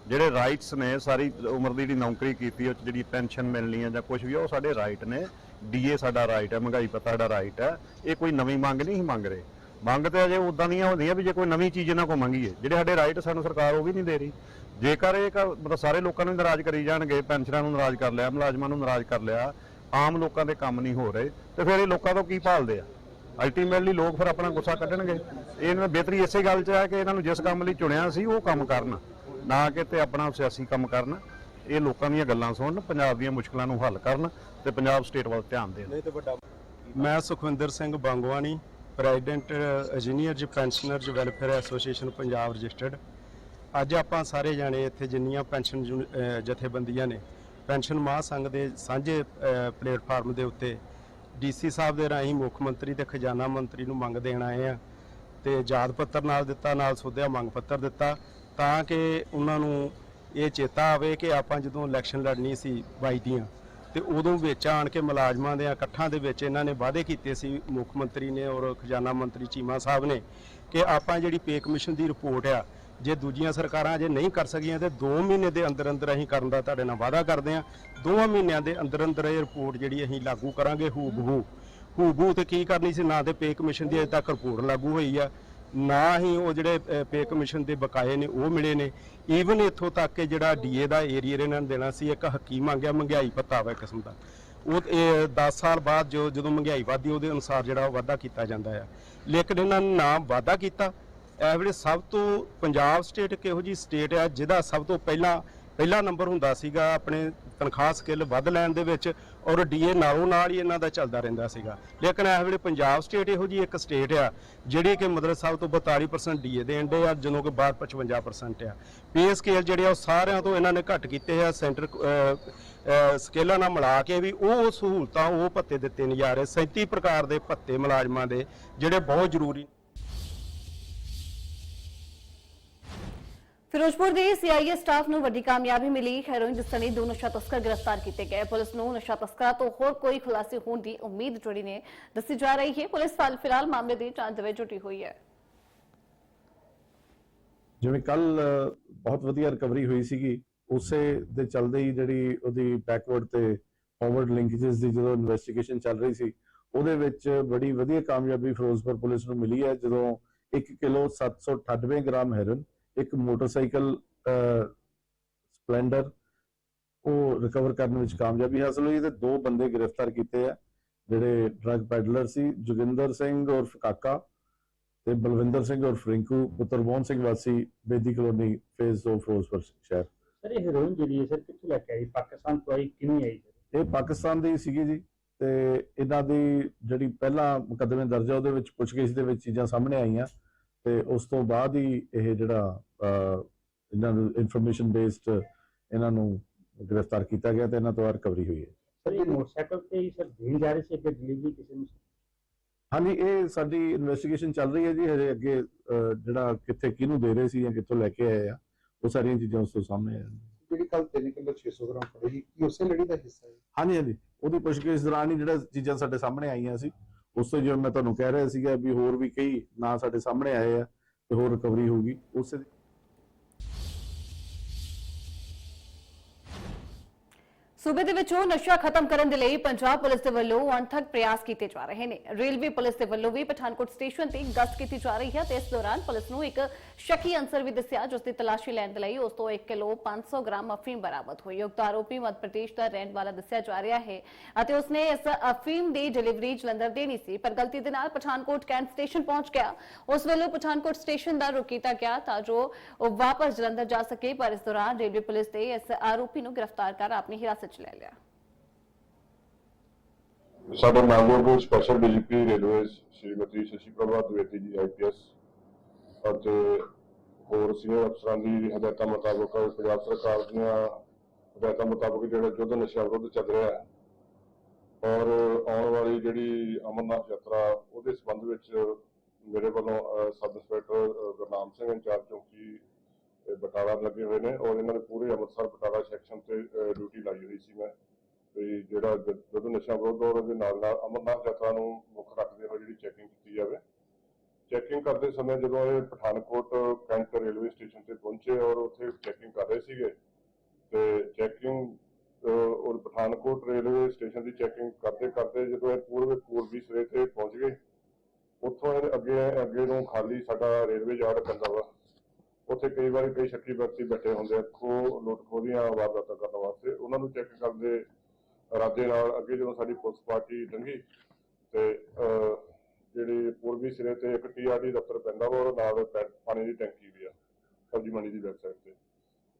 ਜਿਹੜੇ ਰਾਈਟਸ ਨੇ ਸਾਰੀ ਉਮਰ ਦੀ ਜਿਹੜੀ ਨੌਕਰੀ ਕੀਤੀ ਉਹ 'ਚ ਜਿਹੜੀ ਪੈਨਸ਼ਨ ਮਿਲਣੀ ਹੈ ਜਾਂ ਕੁਝ ਵੀ ਆ, ਉਹ ਸਾਡੇ ਰਾਈਟ ਨੇ। ਡੀਏ ਸਾਡਾ ਰਾਈਟ ਹੈ ਮਹਿੰਗਾਈ ਭੱਤਾ ਸਾਡਾ ਰਾਈਟ ਹੈ ਇਹ ਕੋਈ ਨਵੀਂ ਮੰਗ ਨਹੀਂ ਅਸੀਂ ਮੰਗ ਰਹੇ। ਮੰਗ ਤੇ ਅਜੇ ਉਦਾਂ ਦੀਆਂ ਹੁੰਦੀਆਂ ਵੀ ਜੇ ਕੋਈ ਨਵੀਂ ਚੀਜ਼ ਇਹਨਾਂ ਕੋ ਮੰਗੀਏ ਜਿਹੜੇ ਸਾਡੇ ਰਾਈਟ ਸਾਨੂੰ ਸਰਕਾਰ ਉਹ ਵੀ ਨਹੀਂ ਦੇ ਰਹੀ। ਜੇਕਰ ਇਹ ਕ- ਮਤਲਬ ਸਾਰੇ ਲੋਕਾਂ ਨੂੰ ਨਾਰਾਜ਼ ਕਰੀ ਜਾਣਗੇ ਪੈਨਸ਼ਨਰਾਂ ਨੂੰ ਨਾਰਾਜ਼ ਕਰ ਲਿਆ ਮੁਲਾਜ਼ਮਾਂ ਨੂੰ ਨਾਰਾਜ਼ ਕਰ ਲਿਆ ਆਮ ਲੋਕਾਂ ਦੇ ਕੰਮ ਨਹੀਂ ਹੋ ਰਹੇ ਤੇ ਫਿਰ ਇਹ ਲੋਕਾਂ ਤੋਂ ਕੀ ਭਾਲਦੇ ਆ? ਅਲਟੀਮੇਟਲੀ ਲੋਕ ਫਿਰ ਆਪਣਾ ਗੁੱਸਾ ਕੱਢਣਗੇ। ਇਹਨਾਂ ਬਿਹਤਰੀ ਇਸੇ ਗੱਲ 'ਚ ਹੈ ਕਿ ਇਹਨਾਂ ਨੂੰ ਜਿਸ ਕੰਮ ਲਈ ਚੁਣਿਆ ਸੀ ਉਹ ਕੰਮ ਕਰਨ। ਨਾ ਕਿ ਤੇ ਆਪਣਾ ਸਿਆਸੀ ਕੰਮ ਕਰਨ। ਇਹ ਲੋਕਾਂ ਦੀਆਂ ਗੱਲਾਂ ਸੁਣਨ ਪੰਜਾਬ ਦੀਆਂ ਮੁਸ਼ਕਲਾਂ ਨੂੰ ਹੱਲ ਕਰਨ ਤੇ ਪੰਜਾਬ ਸਟੇਟ ਵੱਲ ਧਿਆਨ ਦੇਣ। ਮੈਂ Sukhwinder Singh Bangwani president engineers pensioners welfare association Punjab registered ਅੱਜ ਆਪਾਂ ਸਾਰੇ ਜਾਣੇ ਇੱਥੇ ਜਿੰਨੀਆਂ ਪੈਨਸ਼ਨ ਜਥੇਬੰਦੀਆਂ ਨੇ ਪੈਨਸ਼ਨ ਮਹਾਸੰਘ ਦੇ ਸਾਂਝੇ ਪਲੇਟਫਾਰਮ ਦੇ ਉੱਤੇ ਡੀਸੀ ਸਾਹਿਬ ਦੇ ਰਾਹੀਂ ਮੁੱਖ ਮੰਤਰੀ ਤੇ ਖਜ਼ਾਨਾ ਮੰਤਰੀ ਨੂੰ ਮੰਗ ਦੇਣ ਆਏ ਆ ਤੇ ਯਾਦ ਪੱਤਰ ਨਾਲ ਦਿੱਤਾ, ਨਾਲ ਸੋਧਿਆ, ਮੰਗ ਪੱਤਰ ਦਿੱਤਾ, ਤਾਂ ਕਿ ਉਹਨਾਂ ਨੂੰ ਇਹ ਚੇਤਾ ਆਵੇ ਕਿ ਆਪਾਂ ਜਦੋਂ ਇਲੈਕਸ਼ਨ ਲੜਨੀ ਸੀ 22 ਦੀਆਂ, ਤੇ ਉਦੋਂ ਵਿੱਚ ਆਣ ਕੇ ਮੁਲਾਜ਼ਮਾਂ ਦੇ ਇਕੱਠਾਂ ਦੇ ਵਿੱਚ ਇਹਨਾਂ ਨੇ ਵਾਅਦੇ ਕੀਤੇ ਸੀ ਮੁੱਖ ਮੰਤਰੀ ਨੇ ਔਰ ਖਜ਼ਾਨਾ ਮੰਤਰੀ ਚੀਮਾ ਸਾਹਿਬ ਨੇ, ਕਿ ਆਪਾਂ ਜਿਹੜੀ ਪੇ ਕਮਿਸ਼ਨ ਦੀ ਰਿਪੋਰਟ ਆ ਜੇ ਦੂਜੀਆਂ ਸਰਕਾਰਾਂ ਅਜੇ ਨਹੀਂ ਕਰ ਸਕੀਆਂ ਤੇ 2 ਮਹੀਨੇ ਦੇ ਅੰਦਰ ਅੰਦਰ ਅਸੀਂ ਕਰਨ ਦਾ ਤੁਹਾਡੇ ਨਾਲ ਵਾਅਦਾ ਕਰਦੇ ਹਾਂ। 2 ਮਹੀਨਿਆਂ ਦੇ ਅੰਦਰ ਅੰਦਰ ਇਹ ਰਿਪੋਰਟ ਜਿਹੜੀ ਅਸੀਂ ਲਾਗੂ ਕਰਾਂਗੇ ਹੂ ਬਹੂ ਹੂ ਬਹੂ ਤੇ ਕੀ ਕਰਨੀ ਸੀ? ਨਾ ਤੇ ਪੇ ਕਮਿਸ਼ਨ ਦੀ ਅਜੇ ਤੱਕ ਰਿਪੋਰਟ ਲਾਗੂ ਹੋਈ ਆ। ਨਾ ਹੀ ਉਹ ਜਿਹੜੇ ਪੇ ਕਮਿਸ਼ਨ ਦੇ ਬਕਾਏ ਨੇ, ਉਹ ਮਿਲੇ ਨੇ। ਈਵਨ ਇੱਥੋਂ ਤੱਕ ਕਿ ਜਿਹੜਾ ਡੀਏ ਦਾ ਏਰੀਆ ਇਹਨਾਂ ਨੇ ਦੇਣਾ ਸੀ, ਇੱਕ ਹਕੀਮ ਮੰਗਿਆ, ਮਹਿੰਗਾਈ ਭੱਤਾ ਵਾ ਕਿਸਮ ਦਾ। ਉਹ, ਇਹ 10 ਸਾਲ ਬਾਅਦ ਜੋ, ਜਦੋਂ ਮਹਿੰਗਾਈ ਵਧਦੀ, ਉਹਦੇ ਅਨੁਸਾਰ ਜਿਹੜਾ ਉਹ ਵਾਧਾ ਕੀਤਾ ਜਾਂਦਾ ਆ। ਲੇਕਿਨ ਇਹਨਾਂ ਨੇ ਨਾ ਵਾਧਾ ਕੀਤਾ। ਐਵਰੇਜ ਸਭ ਤੋਂ ਪੰਜਾਬ ਸਟੇਟ ਇੱਕ ਇਹੋ ਜੀ ਸਟੇਟ ਆ, ਜਿਹਦਾ ਸਭ ਤੋਂ ਪਹਿਲਾਂ, ਪਹਿਲਾ ਨੰਬਰ ਹੁੰਦਾ ਸੀਗਾ ਆਪਣੇ ਤਨਖਾਹ ਸਕਿੱਲ ਵੱਧ ਲੈਣ ਦੇ ਵਿੱਚ ਔਰ ਡੀਏ ਨਾਲੋਂ ਨਾਲ ਹੀ ਇਹਨਾਂ ਦਾ ਚੱਲਦਾ ਰਹਿੰਦਾ ਸੀਗਾ। ਲੇਕਿਨ ਇਸ ਵੇਲੇ ਪੰਜਾਬ ਸਟੇਟ ਇਹੋ ਜੀ ਇੱਕ ਸਟੇਟ ਆ, ਜਿਹੜੀ ਕਿ ਮਤਲਬ ਸਭ ਤੋਂ 42% ਡੀਏ ਦੇਣ ਦੇ ਆ ਜਦੋਂ ਕਿ ਬਾਹਰ 55% ਆ। ਪੇ ਸਕੇਲ ਜਿਹੜੇ ਆ ਉਹ ਸਾਰਿਆਂ ਤੋਂ ਇਹਨਾਂ ਨੇ ਘੱਟ ਕੀਤੇ ਆ ਸੈਂਟਰ ਸਕੇਲਾਂ ਨਾਲ ਮਿਲਾ ਕੇ ਵੀ ਉਹ ਸਹੂਲਤਾਂ ਉਹ ਭੱਤੇ ਦਿੱਤੇ ਨਹੀਂ ਜਾ ਰਹੇ 37 ਪ੍ਰਕਾਰ ਦੇ ਭੱਤੇ ਮੁਲਾਜ਼ਮਾਂ ਦੇ, ਜਿਹੜੇ ਬਹੁਤ ਜ਼ਰੂਰੀ ਫਿਰੋਜ਼ਪੁਰ ਦੇ ਸੀਆਈਏ ਸਟਾਫ ਨੂੰ ਵੱਡੀ ਕਾਮਯਾਬੀ ਮਿਲੀ। ਹੈਰੋਇਨ ਦੇ ਸਣੇ ਦੋ ਨਸ਼ਾ ਤਸਕਰ ਗ੍ਰਿਫਤਾਰ ਕੀਤੇ ਗਏ। ਪੁਲਿਸ ਨੂੰ ਨਸ਼ਾ ਤਸਕਰਾਂ ਤੋਂ ਹੋਰ ਕੋਈ ਖੁਲਾਸੇ ਹੋਣ ਦੀ ਉਮੀਦ ਜੁੜੀ ਨੇ ਦੱਸੀ ਜਾ ਰਹੀ ਹੈ। ਪੁਲਿਸ ਫਿਲਹਾਲ ਮਾਮਲੇ ਦੀ ਜਾਂਚ ਵਿੱਚ ਜੁਟੀ ਹੋਈ ਹੈ। ਜਿਵੇਂ ਕੱਲ ਬਹੁਤ ਵਧੀਆ ਰਿਕਵਰੀ ਹੋਈ ਸੀਗੀ। ਉਸੇ ਦੇ ਚੱਲਦੇ ਹੀ ਜਿਹੜੀ ਉਹਦੀ ਬੈਕਵਰਡ ਤੇ ਫਾਰਵਰਡ ਲਿੰਕੇजेस ਦੀ ਜਦੋਂ ਇਨਵੈਸਟੀਗੇਸ਼ਨ ਚੱਲ ਰਹੀ ਸੀ, ਉਹਦੇ ਵਿੱਚ ਬੜੀ ਵਧੀਆ ਕਾਮਯਾਬੀ ਫਿਰੋਜ਼ਪੁਰ ਪੁਲਿਸ ਨੂੰ ਮਿਲੀ ਹੈ। ਜਦੋਂ 1 ਕਿਲੋ 798 ਗ੍ਰਾਮ ਹੈਰਨ ਇੱਕ ਮੋਟਰਸਾਈਕਲ ਸਪਲੈਂਡਰ ਉਹ ਰਿਕਵਰ ਕਰਨ ਵਿੱਚ ਕਾਮਯਾਬੀ ਹਾਸਲ ਹੋਈ ਤੇ ਦੋ ਬੰਦੇ ਗ੍ਰਿਫਤਾਰ ਕੀਤੇ ਆ ਜਿਹੜੇ ਡਰੱਗ ਪੈਡਲਰ ਸੀ ਜੋਗਿੰਦਰ ਸਿੰਘ ਉਰਫ ਕਾਕਾ ਤੇ ਬਲਵਿੰਦਰ ਸਿੰਘ ਔਰ ਫਰਿੰਕੂ ਪੁੱਤਰ ਮੋਹਨ ਸਿੰਘ ਵਾਸੀ ਬੇਦੀ ਕਲੋਨੀ ਫੇਜ਼ 2 ਫਿਰੋਜ਼ਪੁਰ ਸ਼ਹਿਰ। ਸਰ ਇਹ ਹੀਰੋਇਨ ਜਿਹੜੀ ਹੈ ਸਰ ਕਿੱਥੋਂ ਲੈ ਕੇ ਆਈ ਪਾਕਿਸਤਾਨ ਤੋਂ ਆਈ ਕਿਵੇਂ ਆਈ? ਸਰ ਇਹ ਪਾਕਿਸਤਾਨ ਦੀ ਸੀਗੀ ਜੀ ਤੇ ਇਹਨਾਂ ਦੀ ਜਿਹੜੀ ਪਹਿਲਾਂ ਮੁਕੱਦਮੇ ਦਰਜ ਆ ਉਹਦੇ ਵਿੱਚ ਪੁੱਛਗਿੱਛ ਦੇ ਵਿੱਚ ਚੀਜ਼ਾਂ ਸਾਹਮਣੇ ਆਈਆਂ। ਤੇ ਉਸ ਤੋਂ ਬਾਅਦ ਹੀ ਇਹ ਜਿਹੜਾ ਇਹਨਾਂ ਨੂੰ ਇਨਫੋਰਮੇਸ਼ਨ ਬੇਸਡ ਇਹਨਾਂ ਨੂੰ ਗ੍ਰਿਫਤਾਰ ਕੀਤਾ ਗਿਆ ਤੇ ਇਹਨਾਂ ਤੋਂ ਰਿਕਵਰੀ ਹੋਈ ਹੈ। ਸਰ ਇਹ ਮੋਟਰਸਾਈਕਲ ਤੇ ਹੀ ਸਰ ਦੇਣ ਜਾ ਰਹੇ ਸੀ ਅੱਗੇ ਡਿਲੀਵਰੀ ਕਿਸੇ ਨੂੰ? ਹਾਂਜੀ ਇਹ ਸਾਡੀ ਇਨਵੈਸਟੀਗੇਸ਼ਨ ਚੱਲ ਰਹੀ ਹੈ ਜੀ ਹਜੇ ਅੱਗੇ ਅਹ, ਜਿਹੜਾ ਕਿੱਥੇ ਕਿਹਨੂੰ ਦੇ ਰਹੇ ਸੀ ਜਾਂ ਕਿੱਥੋਂ ਲੈ ਕੇ ਆਏ ਆ ਉਹ ਸਾਰੀਆਂ ਚੀਜ਼ਾਂ ਉਸ ਤੋਂ ਸਾਹਮਣੇ ਆ। ਜਿਹੜੀ ਕੱਲ 3 ਕਿਲੋ 600 ਗ੍ਰਾਮ ਫੜੀ ਕੀ ਉਸੇ ਲੜੀ ਦਾ ਹਿੱਸਾ ਹੈ? ਹਾਂਜੀ ਹਾਂਜੀ। ਉਹਦੀ ਪੁੱਛਗਿੱਛ ਦੌਰਾਨ ਹੀ ਜਿਹੜਾ ਚੀਜ਼ਾਂ ਸਾਡੇ ਸਾਹਮਣੇ ਆਈਆਂ ਸੀ ਉਸ ਤੋਂ ਜਿਵੇਂ ਮੈਂ ਤੁਹਾਨੂੰ ਕਹਿ ਰਿਹਾ ਸੀਗਾ ਵੀ ਹੋਰ ਵੀ ਕਈ ਨਾਂ ਸਾਡੇ ਸਾਹਮਣੇ ਆਏ ਆ ਤੇ ਹੋਰ ਰਿਕਵਰੀ ਹੋਊਗੀ, ਉਸੇ ਸੂਬੇ ਦੇ ਵਿੱਚੋਂ ਨਸ਼ਾ ਖਤਮ ਕਰਨ ਦੇ ਲਈ ਪੰਜਾਬ ਪੁਲਿਸ ਦੇ ਵੱਲੋਂ ਅਣਥੱਕ ਪ੍ਰਯਾਸ ਕੀਤੇ ਜਾ ਰਹੇ ਨੇ। ਰੇਲਵੇ ਪੁਲਿਸ ਦੇ ਵੱਲੋਂ ਵੀ ਪਠਾਨਕੋਟ ਸਟੇਸ਼ਨ ਤੇ ਗਸ਼ਤ ਕੀਤੀ ਜਾ ਰਹੀ ਹੈ ਤੇ ਇਸ ਦੌਰਾਨ ਪੁਲਿਸ ਨੂੰ ਇੱਕ ਸ਼ੱਕੀ ਅੰਸਰ ਵੀ ਦੱਸਿਆ, ਜਿਸ ਦੀ ਤਲਾਸ਼ੀ ਲੈਣ ਦੇ ਲਈ ਉਸ ਤੋਂ 1 ਕਿਲੋ 500 ਗ੍ਰਾਮ ਅਫੀਮ ਬਰਾਮਦ ਹੋਈ। ਉਕਤ ਆਰੋਪੀ ਮੱਧ ਪ੍ਰਦੇਸ਼ ਦਾ ਰਹਿਣ ਵਾਲਾ ਦੱਸਿਆ ਜਾ ਰਿਹਾ ਹੈ ਅਤੇ ਉਸਨੇ ਇਸ ਅਫੀਮ ਦੀ ਡਿਲੀਵਰੀ ਜਲੰਧਰ ਦੇਣੀ ਸੀ। ਪਰ ਗਲਤੀ ਦੇ ਨਾਲ ਪਠਾਨਕੋਟ ਕੈਂਟ ਸਟੇਸ਼ਨ ਪਹੁੰਚ ਗਿਆ। ਉਸ ਵੱਲੋਂ ਪਠਾਨਕੋਟ ਸਟੇਸ਼ਨ ਦਾ ਰੁਕ ਕੀਤਾ ਗਿਆ ਤਾਂ ਜੋ ਉਹ ਵਾਪਸ ਜਲੰਧਰ ਜਾ ਸਕੇ, ਪਰ ਇਸ ਦੌਰਾਨ ਰੇਲਵੇ ਪੁਲਿਸ ਨੇ ਇਸ ਆਰੋਪੀ ਨੂੰ ਗ੍ਰਿਫਤਾਰ ਕਰ ਆਪਣੀ ਹਿਰਾਸਤ ਚ ਲੈ ਲਿਆ। ਸਾਡੇ ਮੈਂਗਲੌਰ ਦੇ special DGP railway Shrimati Shashi Prabha Dwivedi ji IPS ਅਤੇ ਹੋਰ ਸੀਨੀਅਰ ਅਫਸਰਾਂ ਦੀ ਹਦਾਇਤਾਂ ਮੁਤਾਬਕ ਪੰਜਾਬ ਸਰਕਾਰ ਦੀਆਂ ਹਦਾਇਤਾਂ ਮੁਤਾਬਕ ਜਿਹੜਾ ਜੁੱਧ ਨਸ਼ਾ ਵਿਰੁੱਧ ਚੱਲ ਰਿਹਾ ਔਰ ਆਉਣ ਵਾਲੀ ਜਿਹੜੀ ਅਮਰਨਾਥ ਯਾਤਰਾ, ਉਹਦੇ ਸੰਬੰਧ ਵਿੱਚ ਮੇਰੇ ਵੱਲੋਂ sub inspector Gurnam Singh incharge ਚੌਕੀ ਬਟਾਲਾ ਲੱਗੇ ਹੋਏ ਨੇ ਔਰ ਇਹਨਾਂ ਦੇ ਪੂਰੇ ਅੰਮ੍ਰਿਤਸਰ ਬਟਾਲਾ ਸੈਕਸ਼ਨ ਤੇ ਡਿਊਟੀ ਲਾਈ ਹੋਈ ਸੀ ਮੈਂ। ਵੀ ਜਿਹੜਾ ਜ- ਨਸ਼ਾ ਵਿਰੁੱਧ ਔਰ ਉਹਦੇ ਨਾਲ ਨਾਲ ਅਮਰਨਾਥ ਯਾਤਰਾ ਨੂੰ ਮੁੱਖ ਰੱਖਦੇ ਹੋਏ ਜਿਹੜੀ ਚੈਕਿੰਗ ਕੀਤੀ ਜਾਵੇ ਚੈਕਿੰਗ ਕਰਦੇ ਸਮੇਂ ਜਦੋਂ ਇਹ ਪਠਾਨਕੋਟ ਕੈਂਟ ਰੇਲਵੇ ਸਟੇਸ਼ਨ ਤੇ ਪਹੁੰਚੇ ਔਰ ਉੱਥੇ ਚੈਕਿੰਗ ਕਰ ਰਹੇ ਸੀਗੇ, ਤੇ ਚੈਕਿੰਗ ਔਰ ਪਠਾਨਕੋਟ ਰੇਲਵੇ ਸਟੇਸ਼ਨ ਦੀ ਚੈਕਿੰਗ ਕਰਦੇ ਕਰਦੇ ਜਦੋਂ ਇਹ ਪੂਰਬ, ਪੂਰਬੀ ਸਿਰੇ ਤੇ ਪਹੁੰਚ ਗਏ, ਉੱਥੋਂ ਇਹ ਅੱਗੇ ਅੱਗੇ ਨੂੰ ਖਾਲੀ ਸਾਡਾ ਰੇਲਵੇ ਯਾਰਡ ਪੈਂਦਾ ਵਾ। ਉੱਥੇ ਕਈ ਵਾਰੀ ਕਈ ਸ਼ੱਕੀ ਵਿਅਕਤੀ ਬੈਠੇ ਹੁੰਦੇ ਆ ਖੋ ਲੁੱਟ ਵਾਰਦਾਤਾਂ ਕਰਨ ਵਾਸਤੇ। ਉਹਨਾਂ ਨੂੰ ਚੈੱਕ ਕਰਦੇ ਇਰਾਦੇ ਨਾਲ ਅੱਗੇ ਜਦੋਂ ਸਾਡੀ ਪੁਲਿਸ ਪਾਰਟੀ ਲੰਘੀ ਤੇ ਅਹ, ਪੂਰਬੀ ਸਿਰੇ ਤੇ ਇੱਕ ਟੀਆਰਡੀ ਦਫ਼ਤਰ ਪੈਂਦਾ ਵਾ ਔਰ ਨਾਲ ਪਾਣੀ ਦੀ ਟੈਂਕੀ ਵੀ ਆ ਸਬਜ਼ੀ ਮੰਡੀ ਦੀ ਬੈਕ ਤੇ।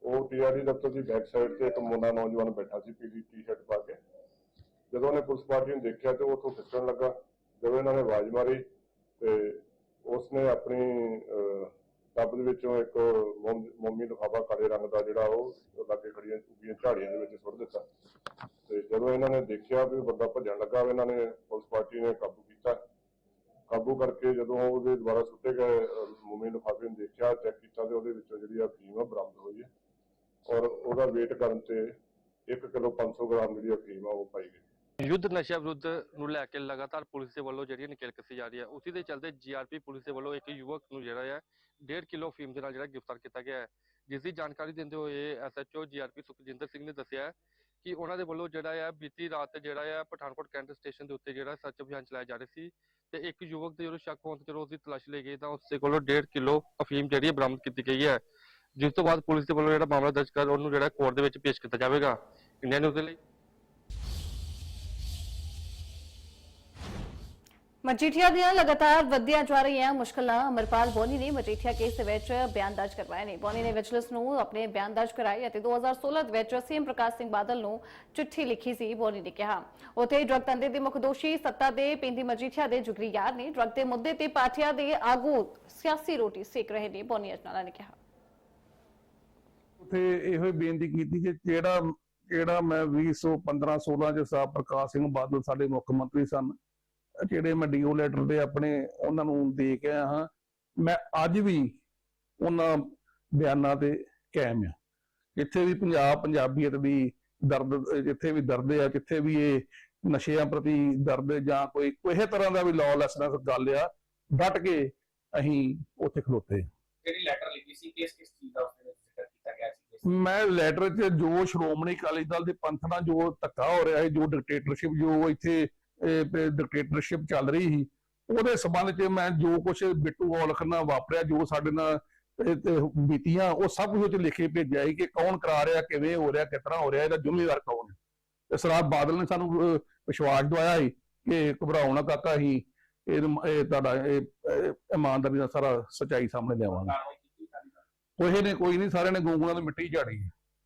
ਉਹ ਟੀਆਰਡੀ ਦਫ਼ਤਰ ਦੀ ਬੈਕ ਤੇ ਇੱਕ ਮੁੰਡਾ ਨੌਜਵਾਨ ਬੈਠਾ ਸੀ ਪੀਲੀ ਟੀ-ਸ਼ਰਟ ਪਾ ਕੇ। ਜਦੋਂ ਉਹਨੇ ਪੁਲਿਸ ਪਾਰਟੀ ਨੂੰ ਦੇਖਿਆ ਤੇ ਉਹ ਉੱਥੋਂ ਖਿਸਕਣ ਲੱਗਾ। ਜਦੋਂ ਇਹਨਾਂ ਨੇ ਆਵਾਜ਼ ਮਾਰੀ ਤੇ ਉਸਨੇ ਆਪਣੀ ਟੱਬ ਦੇ ਵਿੱਚੋਂ ਇੱਕ ਮੋਮੀ ਲਿਫਾਫਾ ਕਾਲੇ ਰੰਗ ਦਾ ਜਿਹੜਾ ਉਹ ਲਾਗੇ ਖੜੀਆਂ ਉੱਗੀਆਂ ਝਾੜੀਆਂ ਦੇ ਵਿੱਚ ਸੁੱਟ ਦਿੱਤਾ। ਤੇ ਜਦੋਂ ਇਹਨਾਂ ਨੇ ਦੇਖਿਆ ਵੀ ਬੰਦਾ ਭੱਜਣ ਲੱਗਾ ਇਹਨਾਂ ਨੇ ਪੁਲਿਸ ਪਾਰਟੀ ਨੇ ਕਾਬੂ ਕੀਤਾ। ਕਾਬੂ ਕਰਕੇ ਜਦੋਂ ਉਹਦੇ ਦੁਬਾਰਾ ਸੁੱਟੇ ਗਏ ਮੋਮੀ ਲਿਫਾਫੇ ਨੂੰ ਦੇਖਿਆ, ਚੈੱਕ ਕੀਤਾ ਤੇ ਉਹਦੇ ਵਿੱਚੋਂ ਜਿਹੜੀ ਆ ਫੀਮ ਆ ਬਰਾਮਦ ਹੋਈ ਹੈ। ਔਰ ਉਹਦਾ weight ਕਰਨ ਤੇ 1 ਕਿਲੋ 500 ਗ੍ਰਾਮ ਜਿਹੜੀ ਫੀਮ ਆ ਉਹ ਪਾਈ ਗਈ। ਯੁੱਧ ਨਸ਼ਾ ਵਿਰੁੱਧ ਨੂੰ ਲੈ ਕੇ ਲਗਾਤਾਰ ਪੁਲਿਸ ਦੇ ਵੱਲੋਂ ਜਿਹੜੀ ਨਿਕਲ ਕੱਸੀ ਜਾ ਰਹੀ ਹੈ ਉਸੇ ਦੇ ਚੱਲਦੇ ਜੀਆਰਪੀ ਪੁਲਿਸ ਦੇ ਵੱਲੋਂ ਇੱਕ ਯੁਵਕ ਨੂੰ ਜਿਹੜਾ ਹੈ 1.5 ਕਿਲੋ ਫੀਮ ਦੇ ਨਾਲ ਜਿਹੜਾ ਗ੍ਰਿਫਤਾਰ ਕੀਤਾ ਗਿਆ ਹੈ, ਜਿਸ ਦੀ ਜਾਣਕਾਰੀ ਦਿੰਦੇ ਹੋਏ ਐਸਐਚਓ ਜੀਆਰਪੀ ਸੁਖਜਿੰਦਰ ਸਿੰਘ ਨੇ ਦੱਸਿਆ ਕਿ ਉਹਨਾਂ ਦੇ ਵੱਲੋਂ ਜਿਹੜਾ ਹੈ ਬੀਤੀ ਰਾਤ ਜਿਹੜਾ ਹੈ ਪਠਾਨਕੋਟ ਕੈਂਟ ਸਟੇਸ਼ਨ ਦੇ ਉੱਤੇ ਜਿਹੜਾ ਸਰਚ ਅਭਿਆਨ ਚਲਾਇਆ ਜਾ ਰਿਹਾ ਸੀ ਤੇ ਇੱਕ ਯੁਵਕ ਦੇ ਜਦੋਂ ਸ਼ੱਕ ਹੋਣ ਤੇ ਜਦੋਂ ਉਸਦੀ ਤਲਾਸ਼ੀ ਲਈ ਗਈ ਤਾਂ ਉਸਦੇ ਕੋਲੋਂ 1.5 ਕਿਲੋ ਅਫੀਮ ਜਿਹੜੀ ਹੈ ਬਰਾਮਦ ਕੀਤੀ ਗਈ ਹੈ। ਜਿਸ ਤੋਂ ਬਾਅਦ ਪੁਲਿਸ ਦੇ ਵੱਲੋਂ ਜਿਹੜਾ ਮਾਮਲਾ ਦਰਜ ਕਰ ਉਹਨੂੰ ਜਿਹੜਾ ਕੋਰਟ ਦੇ ਵਿੱਚ ਪੇਸ਼ ਕੀਤਾ ਜਾਵੇਗਾ। ਇੰਡੀਆ ਨਿਊਜ਼ ਦੇ ਲਈ ਮਜੀਠੀਆ ਦੀਆਂ ਲਗਾਤਾਰ ਵਧੀਆਂ ਜਾ ਰਹੀਆਂ ਮੁਸ਼ਕਲਾਂ ਅਮਰਪਾਲ ਬੋਨੀ ਨੇ ਮਜੀਠੀਆ ਕੇਸ ਦੇ ਵਿੱਚ ਬਿਆਨ ਦਰਜ ਕਰਵਾਏ ਨੇ। ਬੋਨੀ ਨੇ ਵਿਜੀਲੈਂਸ ਨੂੰ ਆਪਣੇ ਬਿਆਨ ਦਰਜ ਕਰਾਏ ਅਤੇ 2016 ਦੇ ਵਿੱਚ ਸੀਐਮ ਪ੍ਰਕਾਸ਼ ਸਿੰਘ ਬਾਦਲ ਨੂੰ ਚਿੱਠੀ ਲਿਖੀ ਸੀ, ਬੋਨੀ ਨੇ ਕਿਹਾ। ਉਥੇ ਡਰਗ ਧੰਦੇ ਦੇ ਮੁੱਖ ਦੋਸ਼ੀ ਸੱਤਾ ਦੇ ਪਿੰਦੀ ਮਜੀਠੀਆ ਦੇ ਜੁਗਰੀ ਯਾਰ ਨੇ ਡਰਗ ਦੇ ਮੁੱਦੇ ਤੇ ਪਾਰਟੀਆਂ ਦੇ ਆਗੂ ਸਿਆਸੀ ਰੋਟੀ ਸੇਕ ਰਹੇ ਨੇ, ਬੋਨੀ ਅਜਨਾਲਾ ਨੇ ਕਿਹਾ। ਉੱਥੇ ਇਹੋ ਬੇਨਤੀ ਕੀਤੀ ਕਿ ਜਿਹੜਾ ਜਿਹੜਾ ਮੈਂ 2015 16 ਚ ਸਾਹਿਬ ਪ੍ਰਕਾਸ਼ ਸਿੰਘ ਬਾਦਲ ਸਾਡੇ ਮੁੱਖ ਮੰਤਰੀ ਸਨ। ਜਿਹੜੇ ਮੈਂ ਡੀਓ ਲੈਟਰ ਦੇ ਆਪਣੇ ਉਹਨਾਂ ਨੂੰ ਦੇ ਕੇ ਆਇਆ ਹਾਂ ਮੈਂ ਅੱਜ ਵੀ ਉਹਨਾਂ ਬਿਆਨਾਂ ਤੇ ਕਾਇਮ ਆ ਜਿੱਥੇ ਵੀ ਪੰਜਾਬ ਪੰਜਾਬੀਅਤ ਦੀ ਦਰਦ ਜਿੱਥੇ ਵੀ ਦਰਦ ਆ ਜਿੱਥੇ ਵੀ ਇਹ ਨਸ਼ਿਆਂ ਪ੍ਰਤੀ ਦਰਦ ਜਾਂ ਕੋਈ ਕਿਸੇ ਤਰ੍ਹਾਂ ਦਾ ਵੀ ਲੌਲੈਸਨੈਸ ਗੱਲ ਆ ਡਟ ਕੇ ਅਸੀਂ ਉੱਥੇ ਖਲੋਤੇ। ਜਿਹੜੀ ਲੈਟਰ ਲਿਖੀ ਸੀ? ਕਿਸ ਕਿਸ ਚੀਜ਼ ਦਾ ਵਿੱਚ ਜ਼ਿਕਰ ਕੀਤਾ ਗਿਆ ਸੀ? ਮੈਂ ਲੈਟਰ 'ਚ ਜੋ ਸ਼੍ਰੋਮਣੀ ਅਕਾਲੀ ਦਲ ਦੇ ਪੰਥ ਨਾਲ ਜੋ ਧੱਕਾ ਹੋ ਰਿਹਾ ਹੈ ਜੋ ਡਿਕਟੇਟਰਸ਼ਿਪ ਜੋ ਇੱਥੇ ਡਿਕਟੇਟਰਸ਼ਿਪ ਚੱਲ ਰਹੀ ਸੀ। ਉਹਦੇ ਸਬੰਧ 'ਚ ਮੈਂ ਜੋ ਕੁਝ ਬਿੱਟੂ ਔਲਖ ਨਾਲ ਵਾਪਰਿਆ, ਜੋ ਸਾਡੇ ਨਾਲ ਬੀਤੀਆਂ, ਉਹ ਸਭ ਕੁਝ ਲਿਖ ਭੇਜਿਆ ਸੀ ਕਿ ਕੌਣ ਕਰਾ ਰਿਹਾ, ਕਿਵੇਂ ਹੋ ਰਿਹਾ, ਕਿਸ ਹੋ ਰਿਹਾ, ਇਹਦਾ ਜ਼ਿੰਮੇਵਾਰ ਕੌਣ ਹੈ। ਤੇ ਸਰਦਾਰ ਬਾਦਲ ਨੇ ਸਾਨੂੰ ਵਿਸ਼ਵਾਸ ਦਵਾਇਆ ਸੀ ਕਿ ਘਬਰਾਓ ਨਾ ਕਾਕਾ ਹੀ ਇਹ ਤੁਹਾਡਾ, ਇਹ ਇਮਾਨਦਾਰੀ ਦਾ ਸਾਰਾ ਸਚਾਈ ਸਾਹਮਣੇ ਲਿਆਵਾਂਗੇ। ਕੋਈ ਨੇ ਕੋਈ ਨਹੀਂ, ਸਾਰਿਆਂ ਨੇ ਗੂੰਗਲਾਂ ਦੀ ਮਿੱਟੀ ਝਾੜੀ।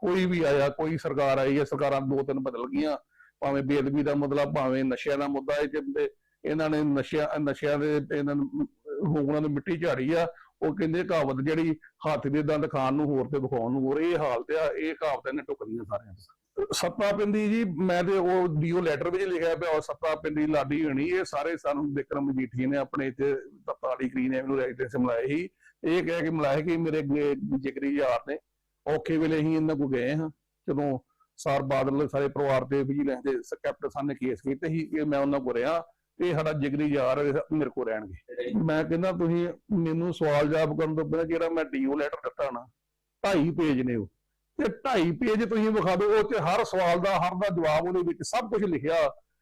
ਕੋਈ ਵੀ ਆਇਆ, ਕੋਈ ਸਰਕਾਰ ਆਈ ਹੈ, ਸਰਕਾਰਾਂ ਦੋ ਤਿੰਨ ਬਦਲ ਗਈਆਂ। ਭਾਵੇਂ ਬੇਅਦਬੀ ਦਾ ਮੁੱਦਾ, ਭਾਵੇਂ ਨਸ਼ਿਆਂ ਦਾ ਮੁੱਦਾ ਹੈ ਤੇ ਇਹਨਾਂ ਨੇ ਨਸ਼ਿਆਂ ਨਸ਼ਿਆਂ ਦੇ ਇਹਨਾਂ ਨੂੰ ਗੂੰਗਲਾਂ ਦੀ ਮਿੱਟੀ ਝਾੜੀ ਆ, ਉਹ ਕਹਿੰਦੇ ਕਹਾਵਤ ਜਿਹੜੀ ਹੱਥ ਦੇ ਦੰਦ ਖਾਣ ਨੂੰ ਹੋਰ ਤੇ ਵਿਖਾਉਣ ਨੂੰ ਹੋਰ, ਇਹ ਹਾਲਤ ਆ, ਇਹ ਕਹਾਵਤਾਂ ਨੇ ਟੁਕਦੀਆਂ ਸਾਰਿਆਂ ਦੀ ਸੱਤਾ ਪਿੰਦੀ ਜੀ, ਮੈਂ ਤੇ ਉਹ ਡੀਓ ਲੈਟਰ ਵਿੱਚ ਲਿਖਿਆ ਪਿਆ, ਉਹ ਸੱਤਾ ਪਿੰਦੀ ਲਾਡੀ ਹੋਣੀ, ਇਹ ਸਾਰੇ ਸਾਨੂੰ ਵਿਕਰਮ ਮਜੀਠੀ ਨੇ ਆਪਣੇ ਇੱਥੇ ਤਤਾਲੀ ਕਰੀ ਨੇ ਮੈਨੂੰ ਰੈਜ਼ੀਡੈਂਸ ਮਿਲਾਏ ਸੀ। ਇਹ ਕਹਿ ਕੇ ਮਿਲਾਇਆ ਕਿ ਮੇਰੇ ਜਿਗਰੀ ਯਾਰ ਨੇ, ਔਖੇ ਵੇਲੇ ਅਸੀਂ ਇਹਨਾਂ ਕੋ ਗਏ ਹਾਂ, ਜਦੋਂ ਸਰ ਬਾਦਲ ਸਾਰੇ ਪਰਿਵਾਰ ਦੇ ਵਿਜੀਲੈਂਸ ਦੇ ਕੈਪਟਨ ਸਾਹਿਬ ਨੇ ਕੇਸ ਕੀਤੇ ਸੀ ਕਿ ਮੈਂ ਉਹਨਾਂ ਕੋ ਰਿਹਾ ਇਹ ਸਾਡਾ ਜਿਗਰੀ ਯਾਰ ਮੇਰੇ ਕੋ ਰਹਿਣਗੇ। ਮੈਂ ਕਹਿੰਦਾ ਤੁਸੀਂ ਮੈਨੂੰ ਸਵਾਲ ਜਵਾਬ ਕਰਨ ਤੋਂ ਪਹਿਲਾਂ ਜਿਹੜਾ ਮੈਂ ਡੀਓ ਲੈਟਰ ਦਿੱਤਾ ਨਾ, ਢਾਈ ਪੇਜ ਨੇ ਉਹ। ਤੇ ਢਾਈ ਪੇਜ ਤੁਸੀਂ ਵਿਖਾ ਦਿਓ, ਉਹ ਤੇ ਹਰ ਸਵਾਲ ਦਾ, ਹਰ ਦਾ ਜਵਾਬ ਉਹਦੇ ਵਿੱਚ ਸਭ ਕੁਝ ਲਿਖਿਆ।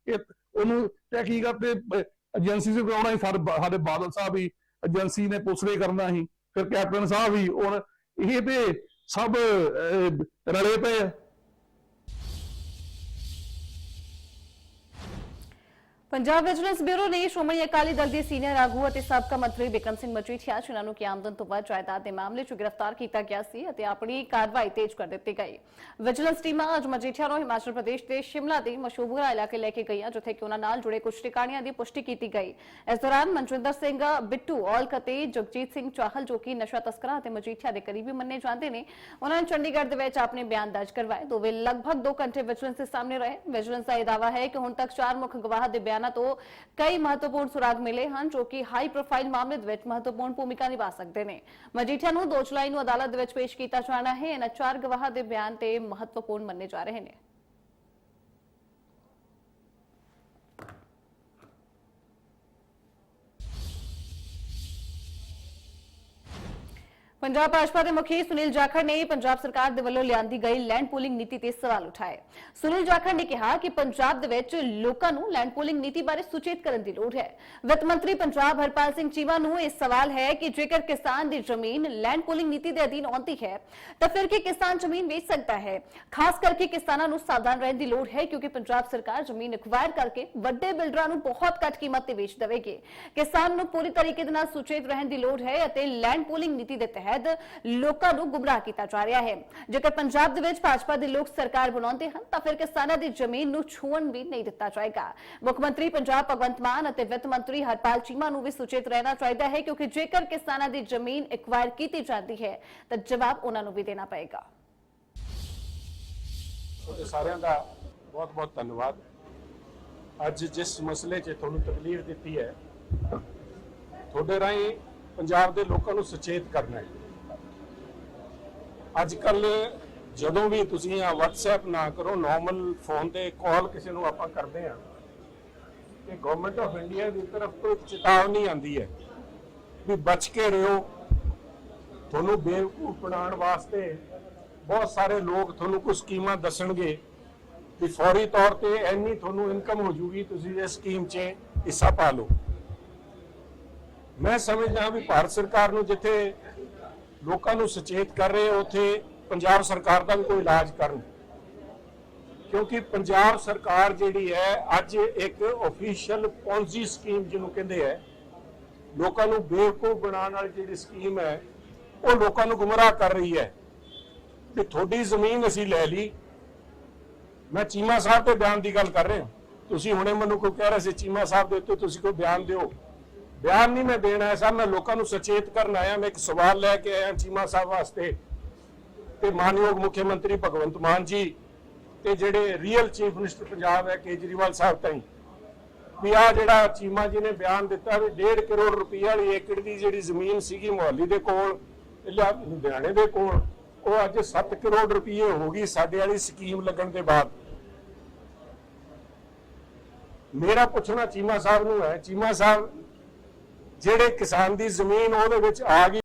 ਇਹ ਉਹਨੂੰ ਤਹਿਕੀਕਤ ਤੇ ਏਜੰਸੀ ਸੇ ਕਰਾਉਣਾ ਸੀ ਸਾਡੇ ਬਾਦਲ ਸਾਹਿਬ ਵੀ ਏਜੰਸੀ ਨੇ ਪੁੱਛਰੇ ਕਰਨਾ ਸੀ, ਫਿਰ ਕੈਪਟਨ ਸਾਹਿਬ ਵੀ ਉਹ ਇਹ ਤੇ ਸਭ ਰਲੇ ਪਏ ਪੰਜਾਬ ਵਿਜੀਲੈਂਸ ਬਿਊਰੋ ਨੇ ਸ਼੍ਰੋਮਣੀ ਅਕਾਲੀ ਦਲ ਦੇ ਸੀਨੀਅਰ ਆਗੂ ਅਤੇ ਸਾਬਕਾ ਮੰਤਰੀ ਬਿਕਰਮ ਸਿੰਘ ਮਜੀਠੀਆ ਜਿਨ੍ਹਾਂ ਨੂੰ ਕਿ ਤੋਂ ਵੱਧ ਜਾਇਦਾਦ ਦੇ ਮਾਮਲੇ 'ਚ ਗ੍ਰਿਫਤਾਰ ਕੀਤਾ ਗਿਆ ਸੀ ਅਤੇ ਆਪਣੀ ਕਾਰਵਾਈ ਤੇਜ਼ ਕਰ ਦਿੱਤੀ ਗਈ। ਵਿਜੀਲੈਂਸ ਟੀਮਾਂ ਅੱਜ ਮਜੀਠੀਆ ਨੂੰ ਹਿਮਾਚਲ ਪ੍ਰਦੇਸ਼ ਦੇ ਸ਼ਿਮਲਾ ਦੇ ਮਸ਼ਹੂਰਾ ਇਲਾਕੇ ਲੈ ਕੇ ਗਈਆਂ, ਜਿੱਥੇ ਕਿ ਉਹਨਾਂ ਨਾਲ ਜੁੜੇ ਕੁਝ ਟਿਕਾਣਿਆਂ ਦੀ ਪੁਸ਼ਟੀ ਕੀਤੀ ਗਈ। ਇਸ ਦੌਰਾਨ ਮਨਜਿੰਦਰ ਸਿੰਘ ਬਿੱਟੂ ਔਲਕ ਅਤੇ ਜਗਜੀਤ ਸਿੰਘ ਚਾਹਲ, ਜੋ ਕਿ ਨਸ਼ਾ ਤਸਕਰਾਂ ਅਤੇ ਮਜੀਠੀਆ ਦੇ ਕਰੀਬੀ ਮੰਨੇ ਜਾਂਦੇ ਨੇ, ਉਹਨਾਂ ਨੇ ਚੰਡੀਗੜ੍ਹ ਦੇ ਵਿੱਚ ਆਪਣੇ ਬਿਆਨ ਦਰਜ ਕਰਵਾਏ। ਦੋਵੇਂ ਲਗਭਗ 2 ਘੰਟੇ ਵਿਜੀਲੈਂਸ ਦੇ ਸਾਹਮਣੇ ਰਹੇ। ਵਿਜੀਲੈਂਸ ਦਾ ਇਹ ਦਾਅਵਾ ਹੈ ਕਿ ਹੁਣ ਤੱਕ ਚਾਰ ਮੁੱਖ ਗਵਾਹ ਦੇ ਬਿਆਨ ਤੋਂ ਕਈ ਮਹੱਤਵਪੂਰਨ ਸੁਰਾਗ ਮਿਲੇ ਹਨ ਜੋ ਕਿ ਹਾਈ ਪ੍ਰੋਫਾਈਲ ਮਾਮਲੇ ਦੇ ਵਿੱਚ ਮਹੱਤਵਪੂਰਨ ਭੂਮਿਕਾ ਨਿਭਾ ਸਕਦੇ ਨੇ। ਮਜੀਠੀਆ ਨੂੰ 2 ਜੁਲਾਈ ਨੂੰ ਅਦਾਲਤ ਦੇ ਵਿੱਚ ਪੇਸ਼ ਕੀਤਾ ਜਾਣਾ ਹੈ। ਇਹਨਾਂ ਚਾਰ ਗਵਾਹਾਂ ਦੇ ਬਿਆਨ ਤੇ ਮਹੱਤਵਪੂਰਨ ਮੰਨੇ ਜਾ ਰਹੇ ਨੇ। ਪੰਜਾਬ ਭਾਜਪਾ ਦੇ ਮੁਖੀ ਸੁਨੀਲ ਜਾਖੜ ਨੇ ਪੰਜਾਬ ਸਰਕਾਰ ਦੇ ਵੱਲੋਂ ਲਿਆਂਦੀ ਗਈ ਲੈਂਡ ਪੂਲਿੰਗ ਨੀਤੀ ਤੇ ਸਵਾਲ ਉਠਾਏ ਸੁਨੀਲ ਜਾਖੜ ਨੇ ਕਿਹਾ ਕਿ ਪੰਜਾਬ ਦੇ ਵਿੱਚ ਲੋਕਾਂ ਨੂੰ ਲੈਂਡ ਪੂਲਿੰਗ ਨੀਤੀ ਬਾਰੇ ਸੁਚੇਤ ਕਰਨ ਦੀ ਲੋੜ ਹੈ ਵਿੱਤ ਮੰਤਰੀ ਪੰਜਾਬ ਹਰਪਾਲ ਸਿੰਘ ਚੀਮਾ ਨੂੰ ਇਹ ਸਵਾਲ ਹੈ ਕਿ ਜੇਕਰ ਕਿਸਾਨ ਦੀ ਜ਼ਮੀਨ ਲੈਂਡ ਪੂਲਿੰਗ ਨੀਤੀ ਦੇ ਅਧੀਨ ਆਉਂਦੀ ਹੈ ਤਾਂ ਫਿਰ ਕੀ ਕਿਸਾਨ ਜ਼ਮੀਨ ਵੇਚ ਸਕਦਾ ਹੈ ਖਾਸ ਕਰਕੇ ਕਿਸਾਨਾਂ ਨੂੰ ਸਾਵਧਾਨ ਰਹਿਣ ਦੀ ਲੋੜ ਹੈ ਕਿਉਂਕਿ ਪੰਜਾਬ ਸਰਕਾਰ ਜ਼ਮੀਨ ਐਕਵਾਇਰ ਕਰਕੇ ਵੱਡੇ ਬਿਲਡਰਾਂ ਨੂੰ ਬਹੁਤ ਘੱਟ ਕੀਮਤ ਤੇ ਵੇਚ ਦੇਵੇਗੀ ਕਿਸਾਨ ਨੂੰ ਪੂਰੀ ਤਰੀਕੇ ਦੇ ਨਾਲ ਸੁਚੇਤ ਰਹਿਣ ਦੀ ਲੋੜ ਹੈ ਅਤੇ ਲੈਂਡ ਪੂਲਿੰਗ ਨੀਤੀ ਦੇ ਤਹਿਤ ਲੋਕਾਂ ਨੂੰ ਗੁੰਮਰਾਹ ਕੀਤਾ ਜਾ ਰਿਹਾ ਹੈ। ਜੇਕਰ ਪੰਜਾਬ ਦੇ ਵਿੱਚ ਭਾਜਪਾ ਦੇ ਲੋਕ ਸਰਕਾਰ ਬਣਾਉਂਦੇ ਹਨ, ਤਾਂ ਫਿਰ ਕਿਸਾਨਾਂ ਦੀ ਜ਼ਮੀਨ ਨੂੰ ਛੂਹਣ ਵੀ ਨਹੀਂ ਦਿੱਤਾ ਜਾਏਗਾ। ਮੁੱਖ ਮੰਤਰੀ ਪੰਜਾਬ ਭਗਵੰਤ ਮਾਨ ਅਤੇ ਵਿੱਤ ਮੰਤਰੀ ਹਰਪਾਲ ਚੀਮਾ ਨੂੰ ਵੀ ਸੁਚੇਤ ਰਹਿਣਾ ਚਾਹੀਦਾ ਹੈ, ਕਿਉਂਕਿ ਜੇਕਰ ਕਿਸਾਨਾਂ ਦੀ ਜ਼ਮੀਨ ਐਕਵਾਇਰ ਕੀਤੀ ਜਾਂਦੀ ਹੈ, ਤਾਂ ਜਵਾਬ ਉਹਨਾਂ ਨੂੰ ਵੀ ਦੇਣਾ ਪਏਗਾ। ਸਾਰਿਆਂ ਦਾ ਬਹੁਤ ਬਹੁਤ ਧੰਨਵਾਦ। ਅੱਜ ਜਿਸ ਮਸਲੇ 'ਚ ਤੁਹਾਨੂੰ ਤਕਲੀਫ ਦਿੱਤੀ ਹੈ, ਤੁਹਾਡੇ ਰਾਹੀਂ ਪੰਜਾਬ ਦੇ ਲੋਕਾਂ ਨੂੰ ਸੁਚੇਤ ਕਰਨਾ ਹੈ। ਅੱਜ ਕੱਲ ਜਦੋਂ ਵੀ ਤੁਸੀਂ ਆ WhatsApp ਨਾ ਕਰੋ ਨਾਰਮਲ ਫੋਨ ਤੇ ਕਾਲ ਕਿਸੇ ਨੂੰ ਆਪਾਂ ਕਰਦੇ ਆ ਕਿ ਗਵਰਨਮੈਂਟ ਆਫ ਇੰਡੀਆ ਦੀ ਤਰਫ ਤੋਂ ਚੇਤਾਵਨੀ ਆਂਦੀ ਹੈ ਵੀ ਬਚ ਕੇ ਰਹੋ। ਤੁਹਾਨੂੰ ਬੇਵਕੂਫ ਬਣਾਉਣ ਵਾਸਤੇ ਬਹੁਤ ਸਾਰੇ ਲੋਕ ਤੁਹਾਨੂੰ ਕੁਝ ਸਕੀਮਾਂ ਦੱਸਣਗੇ ਵੀ ਫੌਰੀ ਤੌਰ ਤੇ ਇੰਨੀ ਤੁਹਾਨੂੰ ਇਨਕਮ ਹੋ ਜੂਗੀ, ਤੁਸੀਂ ਇਸ ਸਕੀਮ 'ਚ ਹਿੱਸਾ ਪਾ ਲਓ। ਮੈਂ ਸਮਝਦਾ ਵੀ ਭਾਰਤ ਸਰਕਾਰ ਨੂੰ ਜਿੱਥੇ ਲੋਕਾਂ ਨੂੰ ਸੁਚੇਤ ਕਰ ਰਹੇ ਉੱਥੇ ਪੰਜਾਬ ਸਰਕਾਰ ਦਾ ਵੀ ਕੋਈ ਇਲਾਜ ਕਰਨ। ਕਿਉਂਕਿ ਪੰਜਾਬ ਸਰਕਾਰ ਜਿਹੜੀ ਹੈ, ਅੱਜ ਇੱਕ ਅਫੀਸ਼ੀਅਲ ਪੌਂਜੀ ਸਕੀਮ ਜਿਹਨੂੰ ਕਹਿੰਦੇ ਹੈ, ਲੋਕਾਂ ਨੂੰ ਬੇਵਕੂਫ ਬਣਾਉਣ ਵਾਲੀ ਜਿਹੜੀ ਸਕੀਮ ਹੈ, ਉਹ ਲੋਕਾਂ ਨੂੰ ਗੁੰਮਰਾਹ ਕਰ ਰਹੀ ਹੈ। ਵੀ ਤੁਹਾਡੀ ਜ਼ਮੀਨ ਅਸੀਂ ਲੈ ਲਈ। ਮੈਂ ਚੀਮਾ ਸਾਹਿਬ ਦੇ ਬਿਆਨ ਦੀ ਗੱਲ ਕਰ ਰਿਹਾ। ਤੁਸੀਂ ਹੁਣੇ ਮੈਨੂੰ ਕੋਈ ਕਹਿ ਰਿਹਾ ਸੀ, ਚੀਮਾ ਸਾਹਿਬ ਦੇ ਉੱਤੇ ਤੁਸੀਂ ਕੋਈ ਬਿਆਨ ਦਿਓ। ਬਿਆਨ ਨਹੀਂ ਮੈਂ ਦੇਣਾ ਹੈ ਸਾਹਿਬ ਮੈਂ ਲੋਕਾਂ ਨੂੰ ਸਚੇਤ ਕਰਨ ਆਇਆ, ਮੈਂ ਇੱਕ ਸਵਾਲ ਲੈ ਕੇ ਆਇਆ ਚੀਮਾ ਸਾਹਿਬ ਵਾਸਤੇ। ਤੇ ਮਾਨਯੋਗ ਮੁੱਖ ਮੰਤਰੀ ਭਗਵੰਤ ਮਾਨ ਜੀ ਤੇ ਜਿਹੜੇ ਰੀਅਲ ਚੀਫ ਮਿਨਿਸਟਰ ਪੰਜਾਬ ਹੈ, ਕੇਜਰੀਵਾਲ ਸਾਹਿਬ ਤਾਈਂ। ਵੀ ਆ ਜਿਹੜਾ ਚੀਮਾ ਜੀ ਨੇ ਬਿਆਨ ਦਿੱਤਾ ਵੀ 1.5 ਕਰੋੜ ਰੁਪਏ ਵਾਲੀ ਏਕੜ ਦੀ ਜਿਹੜੀ ਜ਼ਮੀਨ ਸੀਗੀ ਮੁਹੱਲੀ ਦੇ ਕੋਲ ਲੁਧਿਆਣੇ ਦੇ ਕੋਲ, ਉਹ ਅੱਜ 7 ਕਰੋੜ ਰੁਪਈਏ ਹੋ ਗਈ ਸਾਡੇ ਵਾਲੀ ਸਕੀਮ ਲੱਗਣ ਦੇ ਬਾਅਦ। ਮੇਰਾ ਪੁੱਛਣਾ ਚੀਮਾ ਸਾਹਿਬ ਨੂੰ ਹੈ, ਚੀਮਾ ਸਾਹਿਬ ਜਿਹੜੇ ਕਿਸਾਨ ਦੀ ਜ਼ਮੀਨ ਉਹਦੇ ਵਿੱਚ ਆ ਗਈ